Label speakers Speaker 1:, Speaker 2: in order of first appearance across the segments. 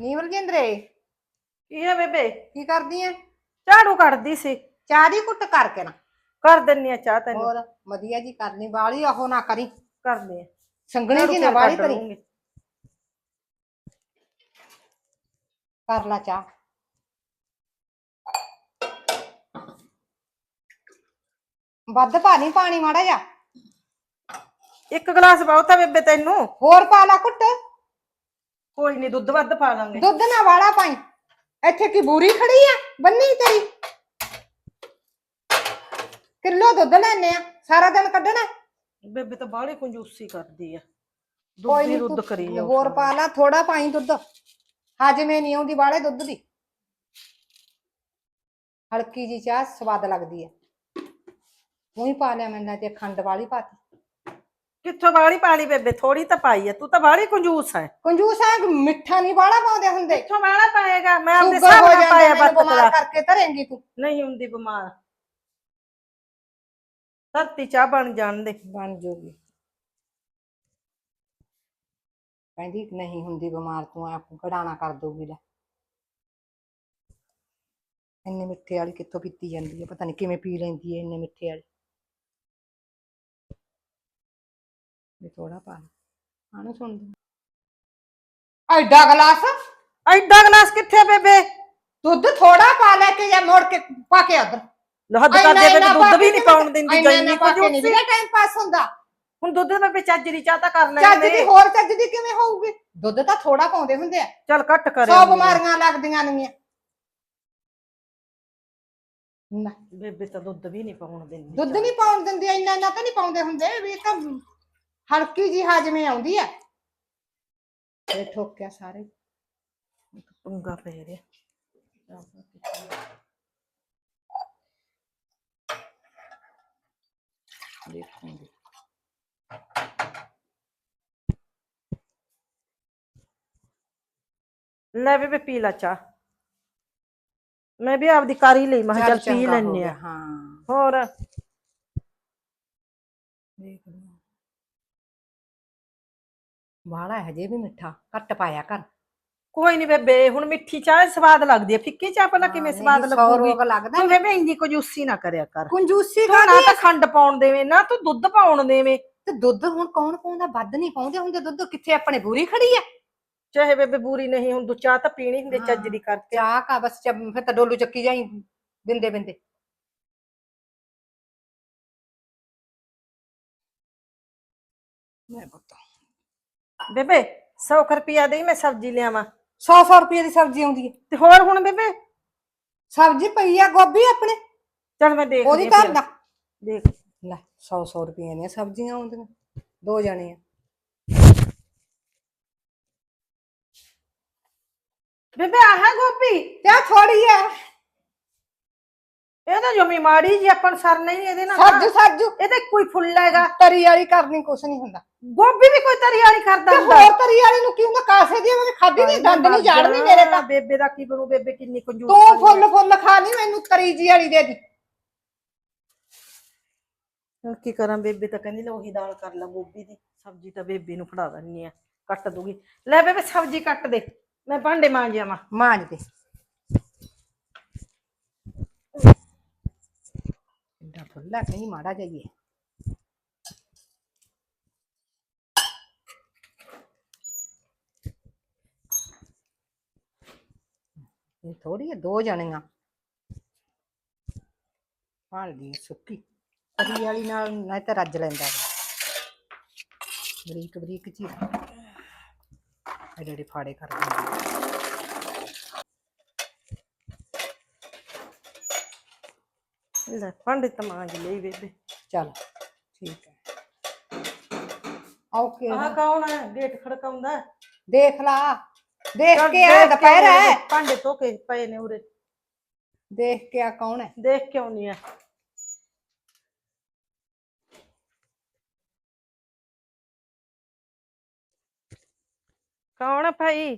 Speaker 1: ਨੀਵਲ ਜਿੰਦਰੇ
Speaker 2: ਕੀ ਹੈ ਬੇਬੇ?
Speaker 1: ਕੀ ਕਰਦੀ ਐ?
Speaker 2: ਝਾੜੂ ਕੱਢਦੀ ਸੀ।
Speaker 1: ਚਾਹ ਦੀ ਕੁੱਟ ਕਰਕੇ ਨਾ।
Speaker 2: ਕਰ ਦਿੰਨੀ ਆ ਚਾਹ ਤੈਨੂੰ।
Speaker 1: ਹੋਰ ਵਧੀਆ ਜੀ ਕਰਨੀ ਵਾਲੀ ਉਹ ਨਾ ਕਰੀ।
Speaker 2: ਕਰਦੀ ਆ।
Speaker 1: ਸੰਗਣੀ ਜੀ ਨਾ ਵਾਲੀ ਕਰੀ। ਕਰ ਲਾ ਚਾਹ। ਵੱਧ ਪਾ ਨਹੀਂ ਪਾਣੀ ਮਾੜਾ ਜਾ
Speaker 2: ਇੱਕ ਗਲਾਸ ਬਹੁਤ ਬੇਬੇ ਤੈਨੂੰ।
Speaker 1: ਹੋਰ ਪਾ ਲਾ ਕੁੱਟ
Speaker 2: ਕੋਈ ਨਹੀਂ ਦੁੱਧ ਵੱਧ ਪਾ ਲਾਂਗੇ।
Speaker 1: ਦੁੱਧ ਨਾ ਵਾਲਾ ਪਾਈ। ਇੱਥੇ ਕੀ ਬੂਰੀ ਖੜੀ ਆ? ਬੰਨੀ ਤੇਰੀ। ਕਿਲੋ ਦੁੱਧ ਲੈਣੇ ਆ। ਸਾਰਾ ਦਿਨ ਕੱਢਣਾ।
Speaker 2: ਬੇਬੇ ਤਾਂ ਬਾਹਲੀ ਕੰਜੂਸੀ ਕਰਦੀ ਆ। ਦੁੱਧ ਹੀ ਦੁੱਧ ਕਰੀ ਜਾਓ
Speaker 1: ਹੋਰ ਪਾ ਲਾ ਥੋੜਾ ਪਾਈ ਦੁੱਧ। ਹਜਮੇ ਨਹੀਂ ਆਉਂਦੀ ਵਾਲੇ ਦੁੱਧ ਦੀ। ਹਲਕੀ ਜੀ ਚਾਹ ਸਵਾਦ ਲੱਗਦੀ ਹੈ ਉਹੀ ਪਾ ਲਿਆ ਮੈਂ ਨਾ ਤੇ ਖੰਡ ਵਾਲੀ ਪਾਤੀ।
Speaker 2: ਕਿੱਥੋਂ ਬਾਹਲੀ ਪਾ ਲਈ ਬੇਬੇ? ਥੋੜੀ ਤਾਂ ਪਾਈ ਆ। ਤੂੰ ਤਾਂ ਬਾਹਲੀ ਕੰਜੂਸ ਹੈ
Speaker 1: ਕੰਜੂਸ ਆ ਮਿੱਠਾ ਨਹੀਂ ਵਾਲਾ ਪਾਉਂਦੇ ਹੁੰਦੇ।
Speaker 2: ਕਿੱਥੋਂ ਬਾਹਲਾ ਪਾਏਗਾ? ਮੈਂ ਆਪਦੇ
Speaker 1: ਸ਼ੂਗਰ ਹੋ ਜਾਂਦਾ
Speaker 2: ਪਾਇਆ
Speaker 1: ਮੈਨੂੰ ਬਿਮਾਰ
Speaker 2: ਬੱਤਲਾ
Speaker 1: ਕਰਕੇ ਧਰੇਂਗੀ ਤੂੰ।
Speaker 2: ਨਹੀਂ ਹੁੰਦੀ ਬਿਮਾਰ। ਧਰਤੀ ਚਾਹ ਬਣ ਜਾਣ ਦੇ।
Speaker 1: ਬਣ ਜੂਗੀ। ਕਹਿੰਦੀ ਨਹੀਂ ਹੁੰਦੀ ਬਿਮਾਰ ਤੂੰ ਆਪ ਘੜਾਣਾ ਕਰ ਦੋਗੀ ਲੈ। ਇੰਨੇ ਮਿੱਠੇ ਵਾਲੀ ਕਿੱਥੋਂ ਪੀਤੀ ਜਾਂਦੀ ਹੈ ਪਤਾ ਨਹੀਂ ਕਿਵੇਂ ਪੀ ਲੈਂਦੀ ਹੈ ਇੰਨੇ ਮਿੱਠੇ ਵਾਲੀ। ਇਹ ਥੋੜਾ ਪਾ ਆਨੂੰ ਸੁਣਦੀ ਐਡਾ ਗਲਾਸ?
Speaker 2: ਐਡਾ ਗਲਾਸ ਕਿੱਥੇ ਬੇਬੇ?
Speaker 1: ਦੁੱਧ ਥੋੜਾ ਪਾ ਲੈ ਕੇ ਜਾਂ ਮੋੜ ਕੇ ਪਾ ਕੇ ਉਧਰ।
Speaker 2: ਹੱਦ ਕਰਦੇ ਬੇਬੇ ਦੁੱਧ ਵੀ ਨਹੀਂ ਪਾਉਣ ਦਿੰਦੀ ਜੰਨੀ ਕੰਜੂਸੀ
Speaker 1: ਨਹੀਂ ਟਾਈਮ ਪਾਸ ਹੁੰਦਾ।
Speaker 2: ਹੁਣ ਦੁੱਧ ਦਾ ਬੇਬੇ ਚੱਜ ਦੀ ਚਾਹ ਤਾਂ ਕਰ
Speaker 1: ਚੱਜ
Speaker 2: ਲੈਂਦੇ
Speaker 1: ਦੀ ਹੋਰ ਚੱਜ ਦੀ ਕਿਵੇਂ ਹੋਊਗੀ? ਦੁੱਧ ਤਾਂ ਥੋੜਾ ਪਾਉਂਦੇ ਹੁੰਦੇ ਆ।
Speaker 2: ਚੱਲ ਘੱਟ ਕਰੇ
Speaker 1: ਸੌ ਬਿਮਾਰੀਆਂ ਲੱਗਦੀਆਂ ਨਹੀਂ ਨਾ।
Speaker 2: ਬੇਬੇ ਤਾਂ ਦੁੱਧ ਵੀ ਨਹੀਂ ਪਾਉਣ ਦਿੰਦੀ।
Speaker 1: ਦੁੱਧ ਨਹੀਂ ਪਾਉਣ ਦਿੰਦੇ ਇੰਨਾ ਇੰਨਾ ਤਾਂ ਨਹੀਂ ਪਾਉਂਦੇ ਹੁੰਦੇ ਵੀ ਤਾਂ ਹਲਕੀ ਜੀ ਹਾਜਮੇ ਆਉਂਦੀ ਆ ਇਹ ਠੋਕਿਆ ਸਾਰੇ
Speaker 2: ਪੰਗਾ ਪੈ ਰਿਹਾ
Speaker 1: ਦੇਖੂੰਗੀ
Speaker 2: ਲੈ ਬੇਬੇ ਪੀ ਲਾ ਚਾਹ ਮੈਂ ਵੀ ਆਪਦੀ ਕਰ ਹੀ ਲਈ ਮੈਂ ਕਿਹਾ ਚੱਲ ਪੀ
Speaker 1: ਚੰਗਾ ਹੋ
Speaker 2: ਲੈਨੇ
Speaker 1: ਗਿਆ,
Speaker 2: ਆ
Speaker 1: ਹਾਂ
Speaker 2: ਹੋਰ
Speaker 1: ਦੇਖ ਲਓ ਵਾਲਾ ਹਜੇ ਵੀ ਮਿੱਠਾ ਘੱਟ ਪਾਇਆ ਕਰ।
Speaker 2: ਕੋਈ ਨਹੀਂ ਬੇਬੇ ਹੁਣ ਮਿੱਠੀ ਚਾਹ ਸਵਾਦ ਲੱਗਦੀ ਹੈ ਫਿੱਕੀ ਚਾਹ ਪਹਿਲਾਂ ਕਿਵੇਂ ਸਵਾਦ
Speaker 1: ਸੌ
Speaker 2: ਲੱਗੂਗੀ?
Speaker 1: ਰੋਗ ਲੱਗਦਾ
Speaker 2: ਤੂੰ ਬੇਬੇ ਇੰਨੀ ਕੰਜੂਸੀ ਨਾ ਕਰਿਆ ਕਰ।
Speaker 1: ਕੰਜੂਸੀ
Speaker 2: ਤੂੰ ਨਾ ਤਾਂ ਖੰਡ ਪਾਉਣ ਦੇਵੇਂ ਨਾ ਤੂੰ ਦੁੱਧ ਪਾਉਣ ਦੇਵੇਂ।
Speaker 1: ਤੇ ਦੁੱਧ ਹੁਣ ਕੌਣ ਪਾਉਂਦਾ? ਵੱਧ ਨਹੀਂ ਪਾਉਂਦੇ ਹੁੰਦੇ ਦੁੱਧ। ਕਿੱਥੇ ਆਪਣੇ ਬੂਰੀ ਖੜੀ ਆ?
Speaker 2: ਚਾਹੇ ਬੇਬੇ ਬੂਰੀ ਨਹੀਂ ਹੁਣ ਤੂੰ ਚਾਹ ਤਾਂ ਪੀਣੀ ਹੁੰਦੀ ਚੱਜ ਦੀ ਕਰਕੇ।
Speaker 1: ਚਾਹ ਕਾ ਬਸ ਜਬ ਫਿਰ ਤਾਂ ਡੋਲੂ ਚੱਕੀ ਜਾਈ ਬਿੰਦੇ ਬਿੰਦੇ। ਮੈਂ ਬਤਾ
Speaker 2: ਬੇਬੇ 100 ਰੁਪਿਆ ਦੇਈ ਮੈਂ ਸਬਜ਼ੀ ਲਿਆਵਾਂ।
Speaker 1: 100 100 ਰੁਪਏ ਦੀ ਸਬਜ਼ੀ ਆਉਂਦੀ ਹੈ।
Speaker 2: ਤੇ ਹੋਰ ਹੁਣ ਬੇਬੇ?
Speaker 1: ਸਬਜ਼ੀ ਪਈ ਆ ਗੋਭੀ ਆਪਣੇ।
Speaker 2: ਚੱਲ ਮੈਂ ਦੇਖ
Speaker 1: ਉਹਦੀ ਘਰ ਦਾ।
Speaker 2: ਦੇਖ।
Speaker 1: ਲੈ 100 100 ਰੁਪਏ ਦੀਆਂ ਸਬਜ਼ੀਆਂ ਆਉਂਦੀਆਂ। ਦੋ ਜਣੇ ਆ
Speaker 2: ਬੇਬੇ ਆਹ ਗੋਭੀ।
Speaker 1: ਤੇ ਥੋੜੀ ਆ
Speaker 2: ਇਹ ਤਾਂ ਜਮੀ ਮਾੜੀ ਜੀ ਆਪਾਂ ਨੂੰ ਸਰ ਨਹੀਂ ਇਹਦੇ ਨਾਲ।
Speaker 1: ਸੱਜੂ ਸੱਜੂ।
Speaker 2: ਇਹ ਤਾਂ ਕੋਈ ਫੁੱਲ ਹੈਗਾ।
Speaker 1: ਤਰੀ ਵਾਲੀ ਕਰਨੀ ਕੁਛ ਨਹੀਂ ਹੁੰਦਾ।
Speaker 2: ਗੋਭੀ ਵੀ ਕੋਈ ਤਰੀ ਵਾਲੀ ਕਰਦਾ
Speaker 1: ਤੇ
Speaker 2: ਹੁੰਦਾ।
Speaker 1: ਹੋਰ ਤਰੀ ਵਾਲੀ ਨੂੰ ਕੀ ਹੁੰਦਾ? ਕਾਸੇ ਦੀ ਮੈਂ ਖਾਦੀ ਨਹੀਂ ਦੰਦ ਨਹੀਂ ਜਾੜਨੀ ਮੇਰੇ ਤਾਂ।
Speaker 2: ਬੇਬੇ ਦਾ ਕੀ ਬਣੂ? ਬੇਬੇ ਕਿੰਨੀ ਕੰਜੂਸ
Speaker 1: ਤੂੰ ਫੁੱਲ ਫੁੱਲ ਖਾ ਲਈ ਮੈਨੂੰ ਤਰੀ ਜੀ ਵਾਲੀ ਦੇ ਦੀ।
Speaker 2: ਹੁਣ ਕੀ ਕਰਾਂ? ਬੇਬੇ ਤਾਂ ਕਹਿੰਦੀ ਲੈ ਉਹੀ ਦਾਲ ਕਰ ਲਾ ਗੋਭੀ ਦੀ। ਸਬਜ਼ੀ ਤਾਂ ਬੇਬੇ ਨੂੰ ਫੜਾ ਦਿੰਨੀ ਆ। ਕੱਟ ਦੂਗੀ ਲੈ ਬੇਬੇ ਸਬਜ਼ੀ ਕੱਟ ਦੇ। ਮੈਂ ਭਾਂਡੇ ਮਾਂਜ ਜਾਵਾਂ
Speaker 1: ਮਾਂਜ ਦੇ। ਇੰਦਾ ਫੁੱਲਾ ਕਹੀਂ ਮਾੜਾ ਜਾਈਏ ਇਹ ਥੋੜੀ ਹੈ ਦੋ ਜਣੀਆਂ। ਭਾਲਦੀ ਸੁੱਕੀ। ਤਰੀ ਵਾਲੀ ਨਾਲ ਨਾ ਤਾਂ ਰੱਜ ਲੈਂਦਾ ਬਰੀਕ ਬਰੀਕ ਚੀਰ ਇਹ ਜਿਹੜੇ ਫਾੜੇ ਕਰ ਦਿੰਦੇ
Speaker 2: ਲੈ ਭਾਂਡੇ ਤਾਂ ਮਾਂਜ ਲਈ ਬੇਬੇ।
Speaker 1: ਚਲ ਠੀਕ ਹੈ। ਓਕੇ
Speaker 2: ਆਹ ਕੌਣ ਹੈ? ਗੇਟ ਖੜਕਾਉਂਦਾ
Speaker 1: ਦੇਖ ਲਾ ਦੇਖ
Speaker 2: ਚੱਲ
Speaker 1: ਕੇ ਆ
Speaker 2: ਦੇਖ ਕੇ
Speaker 1: ਦੁਪਹਿਰ
Speaker 2: ਆਉਣੀ
Speaker 1: ਹੈ।
Speaker 2: ਆ, ਭਾਂਡੇ ਧੋ ਕੇ ਪਏ ਨੇ ਉਰੇ।
Speaker 1: ਦੇਖ ਕੇ ਆ ਕੌਣ ਹੈ?
Speaker 2: ਦੇਖ ਕਿਉਂ ਨਹੀਂ ਆ ਕੌਣ ਆ ਭਾਈ?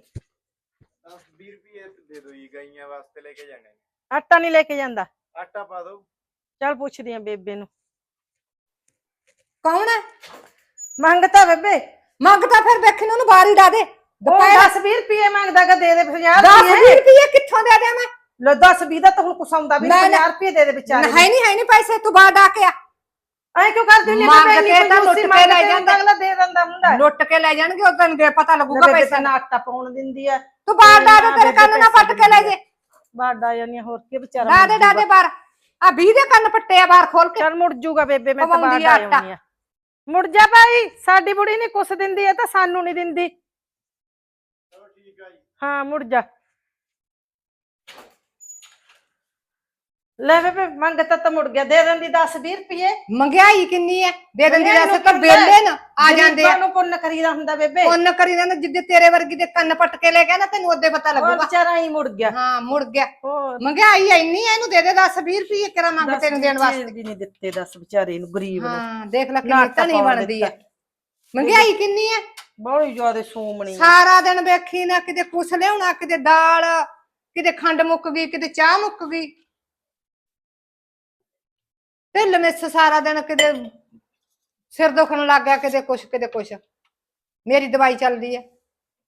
Speaker 3: 10 20 ਰੁਪਏ ਦੇ ਦਿਓ ਜੀ ਗਾਈਆਂ ਵਾਸਤੇ ਲੈ ਕੇ ਜਾਣੇ ਨੇ।
Speaker 2: ਆਟਾ ਨਹੀਂ ਲੈ ਕੇ ਜਾਂਦਾ।
Speaker 3: ਆਟਾ ਪਾ ਦਿਓ
Speaker 2: ਚੱਲ ਪੁੱਛਦੀ ਆ ਬੇਬੇ ਨੂੰ।
Speaker 1: ਕੌਣ ਹੈ
Speaker 2: ਮੰਗਤਾ ਬੇਬੇ।
Speaker 1: ਮੰਗਦਾ ਫਿਰ ਵੇਖੀ ਨੂੰ ਉਹਨੂੰ ਬਾਰੀ ਡਾ ਦੇ।
Speaker 2: ਉਹ 10 20 ਰੁਪਏ ਮੰਗਦਾਗਾ ਦੇ ਦੇ 50
Speaker 1: 10
Speaker 2: ਰੁਪਏ।
Speaker 1: ਰੁਪਏ ਕਿੱਥੋਂ ਦੇ ਦੇ ਮੈਂ?
Speaker 2: ਲੈ 10 20 ਦਾ ਤਾਂ ਹੁਣ ਕੁਛ ਆਉਂਦਾ ਵੀ
Speaker 1: ਨਾ, ਨਾ।
Speaker 2: 50 ਰੁਪਏ ਦੇ ਦੇ ਵਿਚਾਰੇ
Speaker 1: ਹੈ ਨਹੀਂ ਹੈ ਨਹੀਂ ਪੈਸੇ ਤੂੰ ਬਾਹਰ ਆ ਕੇ ਆ।
Speaker 2: ਐ ਕਿਉਂ ਕਰਦੀ ਹੁੰਦੀ
Speaker 1: ਮੰਗ
Speaker 2: ਬੇਬੇ?
Speaker 1: ਕੇ ਤਾਂ ਲੁੱਟ ਕੇ ਲੈ ਜਾਂਦਾ।
Speaker 2: ਅਗਲਾ ਦੇ ਦਿੰਦਾ ਹੁੰਦਾ
Speaker 1: ਲੁੱਟ ਕੇ ਲੈ ਜਾਣਗੇ ਉਦੋਂ ਦੇ ਪਤਾ ਲੱਗੂਗਾ
Speaker 2: ਬੇਬੇ
Speaker 1: ਪੈਸਾ।
Speaker 2: ਤਾਂ ਨਾਟਾ ਪਾਉਣ ਦਿੰਦੀ ਆ।
Speaker 1: ਤੂੰ ਬਾਹਰ ਡਾ ਦੇ
Speaker 2: ਨਾ,
Speaker 1: ਤੇਰੇ ਕੰਨ ਨਾ ਪੱਟ ਕੇ ਲੈ ਜੇ।
Speaker 2: ਬਾਡਾ ਜਾਨੀ ਹੋਰ ਕੀ ਵਿਚਾਰਾ
Speaker 1: ਡਾ ਦੇ ਡਾ ਦੇ। ਬਾਹਰ। ਆ 20 ਦੇ ਕੰਨ ਪੱਟੇ ਆ ਬਾਹਰ ਖੋਲ ਕੇ।
Speaker 2: ਚੱਲ ਮੁੜ ਜੂਗਾ ਬੇਬੇ ਮੈਂ ਤਾਂ
Speaker 1: ਪਵਾਉਂਦੀ
Speaker 2: ਬਾਡਾ
Speaker 1: ਆ ਆਟਾ।
Speaker 2: ਆਉਣੀ ਆ। ਮੁੜ ਜਾ ਭਾਈ ਸਾਡੀ ਬੁੜੀ ਨਹੀਂ ਕੁਛ ਦਿੰਦੀ ਆ ਤਾਂ ਸਾਨੂੰ ਨਹੀਂ ਦਿੰਦੀ।
Speaker 3: ਚਲੋ ਠੀਕ ਆ ਜੀ।
Speaker 2: ਹਾਂ ਮੁੜ ਜਾ। ਲੈ ਬੇਬੇ ਮੰਗਤਾ ਤਾਂ ਮੁੜ ਗਿਆ ਦੇ ਦਿੰਦੀ 10 20 ਰੁਪਏ
Speaker 1: ਮੰਗਿਆਈ ਕਿੰਨੀ ਹੈ ਦੇ ਦਿੰਦੀ
Speaker 2: ਮੰਗਿਆਈ
Speaker 1: ਰਸ
Speaker 2: ਨੂੰ
Speaker 1: ਤਾਂ? ਬੇਲੇ ਨਾ ਆ ਜਾਂਦੇ ਆ।
Speaker 2: ਨੂੰ ਪੁੰਨ ਕਰੀਦਾ ਹੁੰਦਾ ਬੇਬੇ।
Speaker 1: ਪੁੰਨ ਕਰੀ ਜਾਂਦਾ ਜਿੱਦੇ ਤੇਰੇ ਵਰਗੀ ਦੇ ਕੰਨ ਪੱਟ ਕੇ ਲੈ ਗਿਆ ਨਾ ਤੈਨੂੰ ਉਹਦੇ ਪਤਾ
Speaker 2: ਉਹ
Speaker 1: ਲੱਗੂਗਾ
Speaker 2: ਵਿਚਾਰਾ ਹੀ ਮੁੜ ਗਿਆ।
Speaker 1: ਹਾਂ ਮੁੜ ਗਿਆ।
Speaker 2: ਹੋਰ।
Speaker 1: ਮੰਗਿਆਈ ਇੰਨੀ ਐ ਇਹਨੂੰ ਦੇ ਦੇ 10 20 ਰੁਪਏ ਕਿਰਾ ਮੰਗ ਤੈਨੂੰ ਦੇਣ ਵਾਸਤੇ।
Speaker 2: ਵੀ ਨਹੀਂ ਦਿੱਤੇ 10 ਵਿਚਾਰੇ ਨੂੰ ਗਰੀਬ ਨੂੰ।
Speaker 1: ਹਾਂ ਦੇਖ ਲੈ ਕਿੰਨੀ ਤਾਂ ਨਹੀਂ ਬਣਦੀ ਐ। ਮੰਗਿਆਈ ਕਿੰਨੀ ਐ?
Speaker 2: ਬੜੀ ਜ਼ਿਆਦਾ ਸੂਮਣੀ ਆ।
Speaker 1: ਸਾਰਾ ਦਿਨ ਵੇਖੀ ਨਾ ਕਿਤੇ ਕੁਛ ਲਿਆਉਣਾ ਕਿਤੇ ਦਾਲ ਕਿਤੇ ਖੰਡ ਮੁੱਕ ਗਈ ਕਿਤੇ ਚਾਹ ਮੁੱਕ ਗਈ। ਢਿੱਲ ਮਿਸ ਸਾਰਾ ਦਿਨ ਕਿਤੇ ਸਿਰ ਦੁਖਣ ਲੱਗ ਗਿਆ ਕਿਤੇ ਕੁਛ ਕਿਤੇ ਕੁਛ। ਮੇਰੀ ਦਵਾਈ ਚੱਲਦੀ ਐ।